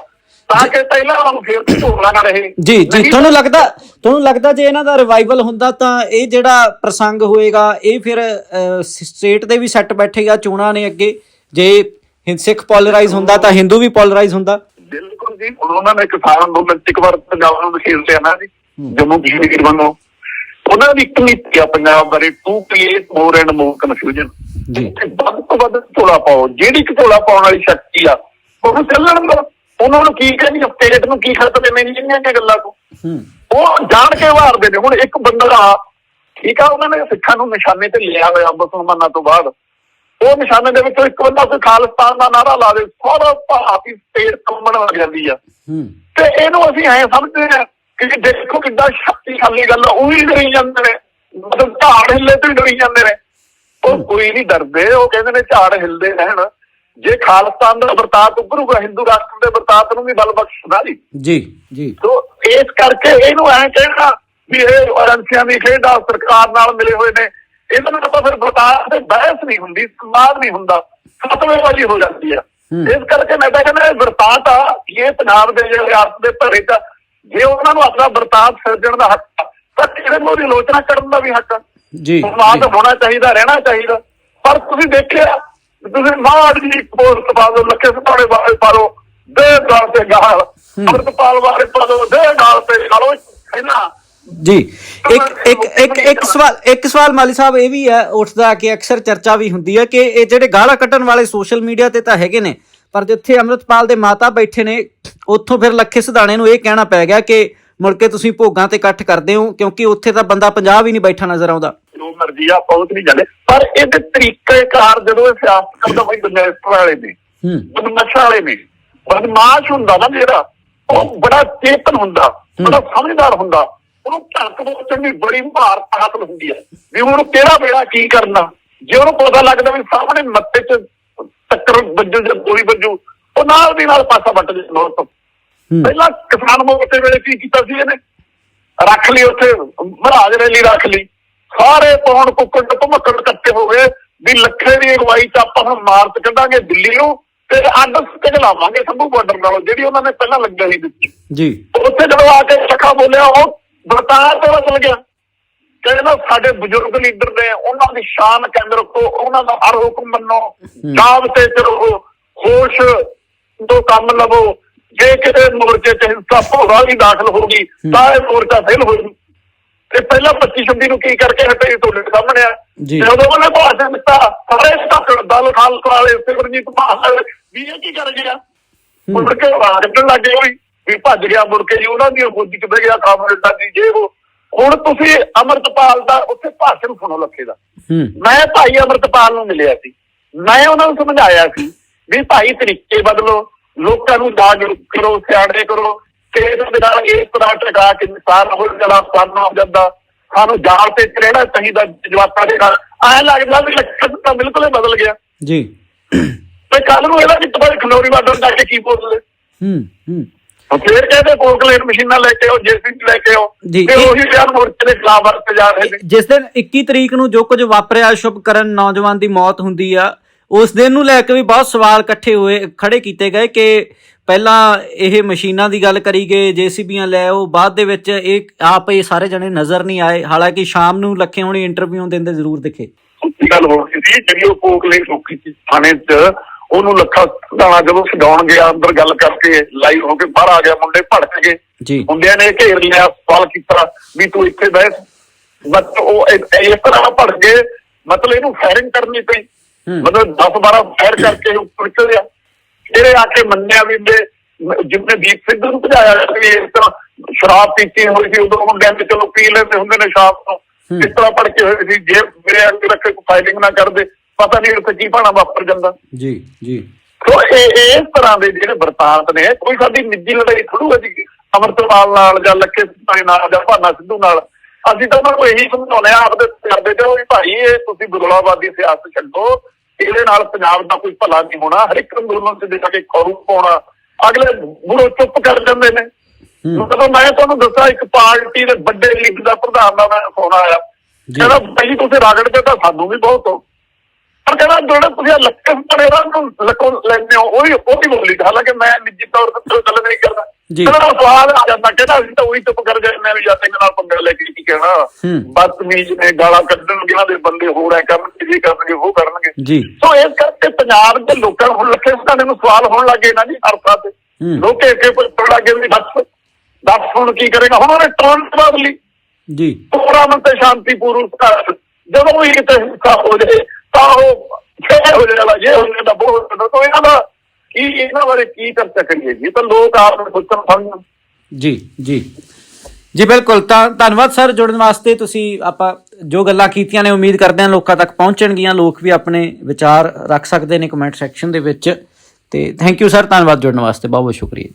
ਤਾਂ ਕਿ ਪਹਿਲਾਂ ਉਹਨਾਂ ਨੂੰ ਫੇਰ ਝੋਲਾ ਨਾ ਰਹੇ। ਜੀ ਜੀ ਤੁਹਾਨੂੰ ਲੱਗਦਾ ਤੁਹਾਨੂੰ ਲੱਗਦਾ ਜੇ ਇਹਨਾਂ ਦਾ ਰਿਵਾਈਵਲ ਹੁੰਦਾ ਤਾਂ ਇਹ ਜਿਹੜਾ ਪ੍ਰਸੰਗ ਹੋਏਗਾ ਇਹ ਫਿਰ ਸਟੇਟ ਦੇ ਵੀ ਸੈੱਟ ਬੈਠੇਗਾ ਚੋਣਾਂ ਨੇ ਅੱਗੇ। ਜੇ ਸਿੱਖ ਪੋਲਰਾਈਜ਼ ਹੁੰਦਾ ਤਾਂ ਹਿੰਦੂ ਵੀ ਪੋਲਰਾਈਜ਼ ਹੁੰਦਾ। ਬਿਲਕੁਲ ਜੀ ਉਹਨਾਂ ਨੇ ਕਿਸਾਨ ਅੰਦੋਲਨ ਇੱਕ ਵਾਰ ਪੰਜਾਬ ਨੂੰ ਖੇਲ ਲਿਆ ਨਾ ਜੀ ਜੰਮੂ ਕਸ਼ਮੀਰ ਵੱਲੋਂ ਉਹਨਾਂ ਦੀ ਇੱਕ ਨੀਤੀ ਆ ਪੰਜਾਬ ਬਾਰੇ to create more and more confusion ਜੀ। ਤੋਂ ਵੱਧ ਝੋਲਾ ਪਾਓ ਜਿਹੜੀ ਕਿ ਝੋਲਾ ਪਾਉਣ ਵਾਲੀ ਸ਼ਕਤੀ ਆ ਉਹਨੂੰ ਚੱਲਣ ਦੋ। ਉਹਨਾਂ ਨੂੰ ਕੀ ਕਹਿੰਦੀ ਸਟੇਟ ਨੂੰ ਕੀ ਖਤਰੇ ਨੇ ਇੰਨੀਆਂ ਕੁ ਗੱਲਾਂ ਤੋਂ। ਹੂੰ। ਉਹ ਜਾਣ ਕੇ ਵਾਰਦੇ ਨੇ। ਹੁਣ ਇੱਕ ਬੰਦਾ ਠੀਕ ਆ ਉਹਨਾਂ ਨੇ ਸਿੱਖਾਂ ਨੂੰ ਨਿਸ਼ਾਨੇ ਤੇ ਲਿਆ ਹੋਇਆ ਮੁਸਲਮਾਨਾਂ ਤੋਂ ਬਾਅਦ। ਉਹ ਨਿਸ਼ਾਨੇ ਦੇ ਵਿੱਚੋਂ ਇੱਕ ਬੰਦਾ ਕੋਈ ਖਾਲਿਸਤਾਨ ਦਾ ਨਾਰਾ ਲਾ ਦੇ ਸਾਰਾ ਭਾਰਤੀ ਸਟੇਟ ਕੰਬਣ ਲੱਗ ਜਾਂਦੀ ਆ। ਹੂੰ। ਤੇ ਇਹਨੂੰ ਅਸੀਂ ਐ ਸਮਝਦੇ ਆ ਕਿ ਦੇਖੋ ਕਿੱਦਾਂ ਸ਼ਕਤੀਸ਼ਾਲੀ ਗੱਲ ਉਹ ਵੀ ਡਰੀ ਜਾਂਦੇ ਨੇ। ਮਤਲਬ ਝਾੜ ਹਿੱਲੇ ਤੋਂ ਹੀ ਡਰੀ ਜਾਂਦੇ ਨੇ। ਉਹ ਕੋਈ ਨਹੀਂ ਡਰਦੇ ਉਹ ਕਹਿੰਦੇ ਨੇ ਝਾੜ ਹਿੱਲਦੇ ਰਹਿਣ। ਜੇ ਖਾਲਿਸਤਾਨ ਦਾ ਵਰਤਾਤ ਉੱਭਰੂਗਾ ਹਿੰਦੂ ਰਾਸ਼ਟਰ ਦੇ ਵਰਤਾਤ ਨੂੰ ਵੀ ਬਲ ਬਖਸ਼ਦਾ ਜੀ। ਜੀ ਜੀ। ਸੋ ਇਸ ਕਰਕੇ ਇਹਨੂੰ ਐ ਕਹਿਣਾ ਵੀ ਇਹ ਏਜੰਸੀਆਂ ਦੀ ਖੇਡ ਆ ਸਰਕਾਰ ਨਾਲ ਮਿਲੇ ਹੋਏ ਨੇ। ਇਹਦੇ ਨਾਲ ਤਾਂ ਫਿਰ ਵਰਤਾਤ ਤੇ ਬਹਿਸ ਨਹੀਂ ਹੁੰਦੀ ਸੰਵਾਦ ਨਹੀਂ ਹੁੰਦਾ। ਸਤਵੇਂ ਵਾਲੀ ਹੋ ਜਾਂਦੀ ਆ। ਇਸ ਕਰਕੇ ਮੈਂ ਤਾਂ ਕਹਿੰਦਾ ਇਹ ਵਰਤਾਤ ਆ ਇਹ ਪੰਜਾਬ ਦੇ ਜਿਹੜੇ ਰਿਆਸਤ ਦੇ ਭਰੇ ਚ ਜੇ ਉਹਨਾਂ ਨੂੰ ਆਪਣਾ ਵਰਤਾਤ ਸਿਰਜਣ ਦਾ ਹੱਕ ਆ, ਤਾਂ ਕਿਹੜੇ ਨੂੰ ਉਹਦੀ ਆਲੋਚਨਾ ਕਰਨ ਦਾ ਵੀ ਹੱਕ ਆ। ਜੀ। ਸੰਵਾਦ ਹੋਣਾ ਚਾਹੀਦਾ ਰਹਿਣਾ ਚਾਹੀਦਾ। ਪਰ ਤੁਸੀਂ ਦੇਖਿਆ ਤੁਸੀਂ ਮਾੜ ਜੀ ਪੋਸਟ ਪਾ ਦੋ ਲੱਖੇ ਸਪਾੜੇ ਬਾਰੇ ਪਾ ਲਓ ਦੇ ਗਾਲ ਤੇ ਗਾਲ। ਅਮਰਤਪਾਲ ਬਾਰੇ ਪਾ ਦੋ ਦੇ ਗਾਲ ਤੇ ਗਾਲੋ ਇਹਨਾਂ ਜੀ ਇੱਕ ਇੱਕ ਇੱਕ ਇੱਕ ਸਵਾਲ ਇੱਕ ਸਵਾਲ ਮਾਲੀ ਸਾਹਿਬ ਇਹ ਵੀ ਹੈ ਉੱਠਦਾ ਕਿ ਅਕਸਰ ਚਰਚਾ ਵੀ ਹੁੰਦੀ ਹੈ ਕਿ ਇਹ ਜਿਹੜੇ ਗਾਲਾਂ ਕੱਢਣ ਵਾਲੇ ਸੋਸ਼ਲ ਮੀਡੀਆ ਤੇ ਤਾਂ ਹੈਗੇ ਨੇ ਪਰ ਜਿੱਥੇ ਅੰਮ੍ਰਿਤਪਾਲ ਦੇ ਮਾਤਾ ਬੈਠੇ ਨੇ ਉੱਥੋਂ ਫਿਰ ਲੱਖੇ ਸਿਧਾਣੇ ਨੂੰ ਇਹ ਕਹਿਣਾ ਪੈ ਗਿਆ ਕਿ ਮੁੜ ਕੇ ਤੁਸੀਂ ਭੋਗਾਂ ਤੇ ਇਕੱਠ ਕਰਦੇ ਹੋ ਕਿਉਂਕਿ ਉੱਥੇ ਤਾਂ ਬੰਦਾ ਪੰਜਾਬ ਹੀ ਨਹੀਂ ਬੈਠਾ ਨਜ਼ਰ ਆਉਂਦਾ। ਜੋ ਮਰਜ਼ੀ ਆ ਪਹੁੰਚ ਨਹੀਂ ਜਾਂਦੇ। ਪਰ ਜਦੋਂ ਇਹ ਸਿਆਸਤ ਕਰਦਾ ਬਈ ਬਨੈਸਟ ਵਾਲੇ ਨੇ ਹੂੰ। ਬਦਮਾਸ਼ਾਂ ਵਾਲੇ ਨੇ ਬਦਮਾਸ਼ ਹੁੰਦਾ ਨਾ ਜਿਹੜਾ ਉਹ ਬੜਾ ਚੇਤਨ ਹੁੰਦਾ ਬੜਾ ਸਮਝਦਾਰ ਹੁੰਦਾ। ਉਹਨੂੰ ਧੜਕ ਬੋਚਣ ਦੀ ਬੜੀ ਮਹਾਰ ਹਾਸਲ ਹੁੰਦੀ ਹੈ ਵੀ ਹੁਣ ਕਿਹੜਾ ਵੇਲਾ ਕੀ ਕਰਨਾ? ਜੇ ਉਹਨੂੰ ਪਤਾ ਲੱਗਦਾ ਵੀ ਸਾਹਮਣੇ ਮੱਥੇ 'ਚ ਟੱਕਰ ਵੱਜੂ ਜਾਂ ਗੋਲੀ ਵੱਜੂ ਉਹ ਨਾਲ ਦੀ ਨਾਲ ਪਾਸਾ ਵੱਟ ਜਾਂਦਾ ਉਹ ਤੋਂ। ਪਹਿਲਾਂ ਕਿਸਾਨ ਮੋਰਚੇ ਵੇਲੇ ਕੀ ਕੀਤਾ ਸੀ ਇਹਨੇ? ਰੱਖ ਲਈ ਉੱਥੇ ਮਹਾਰਾਜ ਰੈਲੀ ਰੱਖ ਲਈ। ਸਾਰੇ ਪੌਣ ਕੁੱਕੜ ਤੇ ਭਮੱਕੜ ਇਕੱਠੇ ਹੋ ਗਏ ਵੀ ਲੱਖੇ ਦੀ ਅਗਵਾਈ ਚ ਆਪਾਂ ਹੁਣ ਮਾਰਚ ਕੱਢਾਂਗੇ ਦਿੱਲੀ ਨੂੰ ਤੇ ਅੱਡ ਤੇ ਲਾਵਾਂਗੇ ਸੰਭੂ ਬਾਰਡਰ ਨਾਲੋਂ ਜਿਹੜੀ ਉਹਨਾਂ ਨੇ ਪਹਿਲਾਂ ਲੱਗਿਆ ਸੀ ਵਿੱਚ ਜੀ। ਉੱਥੇ ਜਦੋਂ ਆ ਕੇ ਸਖਾ ਬੋਲਿਆ ਉਹ ਬਰਤਾਰ ਤੇ ਬਦਲ ਗਿਆ। ਕਹਿੰਦਾ ਸਾਡੇ ਬਜ਼ੁਰਗ ਲੀਡਰ ਨੇ ਉਹਨਾਂ ਦੀ ਸ਼ਾਨ ਕਾਇਮ ਰੱਖੋ ਉਹਨਾਂ ਦਾ ਹਰ ਹੁਕਮ ਮੰਨੋ ਜਾਬ ਤੇ ਚਲੋ ਹੋਸ਼ ਤੋਂ ਕੰਮ ਲਵੋ। ਜੇ ਕਿਤੇ ਮੋਰਚੇ ਚ ਹਿੰਸਾ ਭੋਰਾ ਵੀ ਦਾਖਲ ਹੋ ਗਈ ਤਾਂ ਇਹ ਮੋਰਚਾ ਫੇਲ ਹੋ ਜੂ ਤੇ ਪਹਿਲਾਂ 25 26 ਨੂੰ ਕੀ ਕਰਕੇ ਹਟੇ ਤੁਹਾਡੇ ਸਾਹਮਣੇ ਆ। ਜਦੋਂ ਉਹਨੇ ਭਾਸ਼ਣ ਦਿੱਤਾ ਸਾਰੇ ਸਟਾਕ ਦਲ ਖਾਲਸਾ ਵਾਲੇ ਸਿਮਰਜੀਤ ਮਾਹਲ ਵੀ ਇਹ ਕੀ ਕਰ ਗਿਆ? ਮੁੜ ਕੇ ਕੱਢਣ ਲੱਗ ਗਏ ਵੀ ਵੀ ਭੱਜ ਗਿਆ ਮੁੜ ਕੇ ਜੀ ਉਹਨਾਂ ਦੀ ਫੌਜੀ ਕਿੱਥੇ ਗਿਆ ਕਾਮਰੇਡਾਂ ਦੀ ਜੇ ਉਹ ਹੁਣ ਤੁਸੀਂ ਅਮਰਤਪਾਲ ਦਾ ਉੱਥੇ ਭਾਸ਼ਣ ਸੁਣੋ ਲੱਖੇ ਦਾ। ਮੈਂ ਭਾਈ ਅਮਰਤਪਾਲ ਨੂੰ ਮਿਲਿਆ ਸੀ। ਮੈਂ ਉਹਨਾਂ ਨੂੰ ਸਮਝਾਇਆ ਸੀ ਵੀ ਭਾਈ ਤਰੀਕੇ ਬਦਲੋ ਲੋਕਾਂ ਨੂੰ ਜਾਗਰੂਕ ਕਰੋ ਸਿਆਣੇ ਕਰੋ ਤੇ ਇਹਦੇ ਨਾਲ ਇਸ ਤਰ੍ਹਾਂ ਟਕਾ ਕੇ ਸਾਰਾ ਹੋ ਜਲਾ ਸਾਨਾ ਹੋ ਜਾਂਦਾ। ਸਾਨੂੰ ਜਾਲ ਤੇ ਚੜ੍ਹਨਾ ਚਾਹੀਦਾ ਜਵਾਕਾਂ ਦੇ ਨਾਲ। ਐ ਲੱਗਦਾ ਵੀ ਲੱਖਣ ਤਾਂ ਬਿਲਕੁਲ ਹੀ ਬਦਲ ਗਿਆ। ਜੀ। ਤੇ ਕੱਲ ਨੂੰ ਇਹਦਾ ਵੀ ਤੁਹਾਡੇ ਖਨੌਰੀ ਬਾਰਡਰ ਜਾ ਕੇ ਕੀ ਬੋਲਦੇ? ਹੂੰ ਹੂੰ। ਫੇਰ ਕਹਿੰਦੇ ਕੋਕਲੇਟ ਮਸ਼ੀਨਾਂ ਲੈ ਕੇ ਆਓ ਜੇਸੀਬੀ ਲੈ ਕੇ ਆਓ। ਤੇ ਉਹੀ ਬਿਆਨ ਮੋਰਚੇ ਦੇ ਖਿਲਾਫ ਵਰਤੇ ਜਾ ਰਹੇ ਨੇ। ਜਿਸ ਦਿਨ 21 ਤਰੀਕ ਨੂੰ ਜੋ ਕੁਝ ਵਾਪਰਿਆ ਸ਼ੁਭਕਰਨ ਨੌਜਵਾਨ ਦੀ ਮੌਤ ਹੁੰਦੀ ਆ ਉਸ ਦਿਨ ਨੂੰ ਲੈ ਕੇ ਵੀ ਬਹੁਤ ਸਵਾਲ ਇਕੱਠੇ ਹੋਏ ਖੜੇ ਕੀਤੇ ਗਏ ਕਿ ਪਹਿਲਾਂ ਇਹ ਮਸ਼ੀਨਾਂ ਦੀ ਗੱਲ ਕਰੀ ਗਏ ਜੀਸੀਬੀਆਂ ਲੈ ਆਓ ਬਾਅਦ ਦੇ ਵਿੱਚ ਇਹ ਆਪ ਇਹ ਸਾਰੇ ਜਣੇ ਨਜ਼ਰ ਨਹੀਂ ਆਏ ਹਾਲਾਂਕਿ ਸ਼ਾਮ ਨੂੰ ਲੱਖੇ ਹੋਣੀ ਇੰਟਰਵਿਊ ਦਿੰਦੇ ਜ਼ਰੂਰ ਦਿਖੇ। ਗੱਲ ਹੋ ਰਹੀ ਸੀ ਜਿਹੜੀ ਉਹ ਕੋਕਲੇਟ ਰੋਕੀ ਸੀ ਥਾਣੇ 'ਚ ਉਹਨੂੰ ਲੱਖਾ ਦਾਣਾ ਜਦੋਂ ਛਡਾਉਣ ਗਿਆ ਅੰਦਰ ਗੱਲ ਕਰਕੇ ਲਾਈਵ ਹੋ ਕੇ ਬਾਹਰ ਆ ਗਿਆ ਮੁੰਡੇ ਭੜਕ ਗਏ। ਜੀ। ਮੁੰਡਿਆਂ ਨੇ ਘੇਰ ਲਿਆ ਸਵਾਲ ਕੀਤਾ ਵੀ ਤੂੰ ਇੱਥੇ ਬੈਠ ਬਟ ਉਹ ਇਹ- ਇਸ ਤਰ੍ਹਾਂ ਭੜ ਗਏ ਮਤਲਬ ਇਹਨੂੰ ਫਾਇਰਿੰਗ ਕਰਨੀ ਪਈ। ਮਤਲਬ 10 12 ਫਾਇਰ ਕਰਕੇ ਉੱਪਰ ਚੜਿਆ ਇਹਨੇ ਆ ਕੇ ਮੰਨਿਆ ਵੀ ਮੈਂ ਜਿੰਨੇ ਦੀਪ ਸਿੱਧੂ ਨੂੰ ਭਜਾਇਆ ਸੀ ਇਸ ਤਰ੍ਹਾਂ ਸ਼ਰਾਬ ਪੀਤੀ ਹੋਈ ਸੀ ਉਦੋਂ ਮੁੰਡਿਆਂ ਨੇ ਚਲੋ ਪੀ ਲੈਂਦੇ ਹੁੰਦੇ ਨੇ ਸ਼ਰਾਬ ਤੋਂ। ਇਸ ਤਰ੍ਹਾਂ ਭੜਕੇ ਹੋਏ ਸੀ। ਜੇ ਮੇਰੇ ਅੱਗੇ ਰੱਖੇ ਕੋਈ ਫਾਈਲਿੰਗ ਨਾ ਕਰਦੇ ਪਤਾ ਨਹੀਂ ਉੱਥੇ ਕੀ ਭਾਣਾ ਵਾਪਰ ਜਾਂਦਾ। ਜੀ ਜੀ। ਸੋ ਇਹ ਇਸ ਤਰ੍ਹਾਂ ਦੇ ਜਿਹੜੇ ਵਰਤਾਂਤ ਨੇ ਕੋਈ ਸਾਡੀ ਨਿੱਜੀ ਲੜਾਈ ਥੋੜੂ ਹੈ ਜੀ ਅਮਰਤਪਾਲ ਨਾਲ ਜਾਂ ਸਿੱਧੂ ਨਾਲ ਜਾਂ ਭਾਨਾ ਸਿੱਧੂ ਨਾਲ। ਅਸੀਂ ਤਾਂ ਉਹਨਾਂ ਨੂੰ ਇਹੀ ਸਮਝਾਉਂਦੇ ਆ ਆਪਦੇ ਕਰਦੇ ਜਾਓ ਵੀ ਭਾਈ ਇਹ ਤੁਸੀਂ ਬਦਲਾਵਾਦੀ ਸਿਆਸਤ ਛੱਡੋ। ਇਹਦੇ ਨਾਲ ਪੰਜਾਬ ਦਾ ਕੋਈ ਭਲਾ ਨਹੀਂ ਹੋਣਾ। ਹਰ ਇੱਕ ਅੰਦੋਲਨ 'ਚ ਜਾ ਕੇ ਖਰੂ ਪਾਉਣਾ ਅਗਲੇ ਬੁਰੋ ਚੁੱਪ ਕਰ ਜਾਂਦੇ ਨੇ। ਮਤਲਬ ਮੈਂ ਤੁਹਾਨੂੰ ਦੱਸਾਂ ਇੱਕ ਪਾਰਟੀ ਦੇ ਵੱਡੇ ਲੀਗ ਦਾ ਪ੍ਰਧਾਨ ਦਾ ਮੈਂ ਫੋਨ ਆਇਆ। ਜੀ। ਕਹਿੰਦਾ ਭਾਈ ਤੁਸੀਂ ਰਗੜਦੇ ਤਾਂ ਸਾਨੂੰ ਵੀ ਬਹੁਤ ਹੋ। ਪਰ ਕਹਿੰਦਾ ਜਿਹੜੇ ਤੁਸੀਂ ਆਹ ਲੱਕੇ ਪੜੇਰਾ ਨੂੰ ਲੱਕੋ ਲੈਂਦੇ ਹੋ ਉਹ ਵੀ ਉਹ ਵੀ ਬੋਲੀ। ਹਾਲਾਂਕਿ ਮੈਂ ਨਿੱਜੀ ਤੌਰ ਤੇ ਕੋਈ ਗੱਲ ਨਹੀਂ ਕਰਦਾ। ਜੀ। ਕਹਿੰਦਾ ਉਹ ਸਵਾਲ ਆ ਜਾਂਦਾ ਕਹਿੰਦਾ ਅਸੀਂ ਤਾਂ ਉਹੀ ਚੁੱਪ ਕਰ ਜਾਂਦੇ ਹਾਂ ਵੀ ਜਦ ਤੱਕ ਨਾਲ ਪੰਗਾ ਲੈ ਕੇ ਕੀ ਕਹਿਣਾ। ਬਦਤਮੀਜ਼ ਨੇ ਗਾਲਾਂ ਕੱਢਣ ਜਿਹਨਾਂ ਦੇ ਬੰਦੇ ਹੋਰ ਐ ਕਰਨਗੇ ਜੀ ਕਰਨਗੇ ਉਹ ਕਰਨਗੇ। ਜੀ। ਸੋ ਇਸ ਕਰਕੇ ਪੰਜਾਬ ਦੇ ਲੋਕਾਂ ਹੁਣ ਲੱਖੇ ਸਿੱਧਾਂ ਨੂੰ ਸਵਾਲ ਹੋਣ ਲੱਗੇ ਨਾ ਜੀ ਹਰ ਥਾਂ ਤੇ। ਲੋਕ ਇੱਕ ਪੁੱਛਣ ਲੱਗੇ ਵੀ ਦੱਸ ਦੱਸ ਹੁਣ ਕੀ ਕਰੇਗਾ? ਹੁਣ ਉਹਨੇ ਟੋਨ ਬਦਲੀ ਜੀ। ਪੁਰਾਮਨ ਤੇ ਸ਼ਾਂਤੀਪੂਰਨ ਘਰ ਜਦੋਂ ਵੀ ਕਿਤੇ ਹਿੰਸਾ ਹੋ ਜਾਏ ਤਾਂ ਉਹ ਫੇਰ ਹੋ ਜਾਏਗਾ ਜੇ ਹੋ ਜਾਏਗਾ ਬਹੁਤ ਤਾਂ ਇਹਨਾਂ ਦਾ ਕੀ ਇਹਨਾਂ ਬਾਰੇ ਕੀ ਕਰ ਸਕਣਗੇ ਜੀ? ਤਾਂ ਲੋਕ ਆਪ ਨੂੰ ਸੋਚਣ ਸਮਝਣ। ਜੀ ਜੀ। ਜੀ, ਬਿਲਕੁਲ। ਤਾਂ ਧੰਨਵਾਦ ਸਰ ਜੁੜਨ ਵਾਸਤੇ। ਤੁਸੀਂ ਆਪਾਂ ਜੋ ਗੱਲਾਂ ਕੀਤੀਆਂ ਨੇ, ਉਮੀਦ ਕਰਦੇ ਹਾਂ ਲੋਕਾਂ ਤੱਕ ਪਹੁੰਚਣਗੀਆਂ। ਲੋਕ ਵੀ ਆਪਣੇ ਵਿਚਾਰ ਰੱਖ ਸਕਦੇ ਨੇ ਕਮੈਂਟ ਸੈਕਸ਼ਨ ਦੇ ਵਿੱਚ। ਤੇ ਥੈਂਕ ਯੂ ਸਰ, ਧੰਨਵਾਦ ਜੁੜਨ ਵਾਸਤੇ। ਬਹੁਤ ਬਹੁਤ ਸ਼ੁਕਰੀਆ।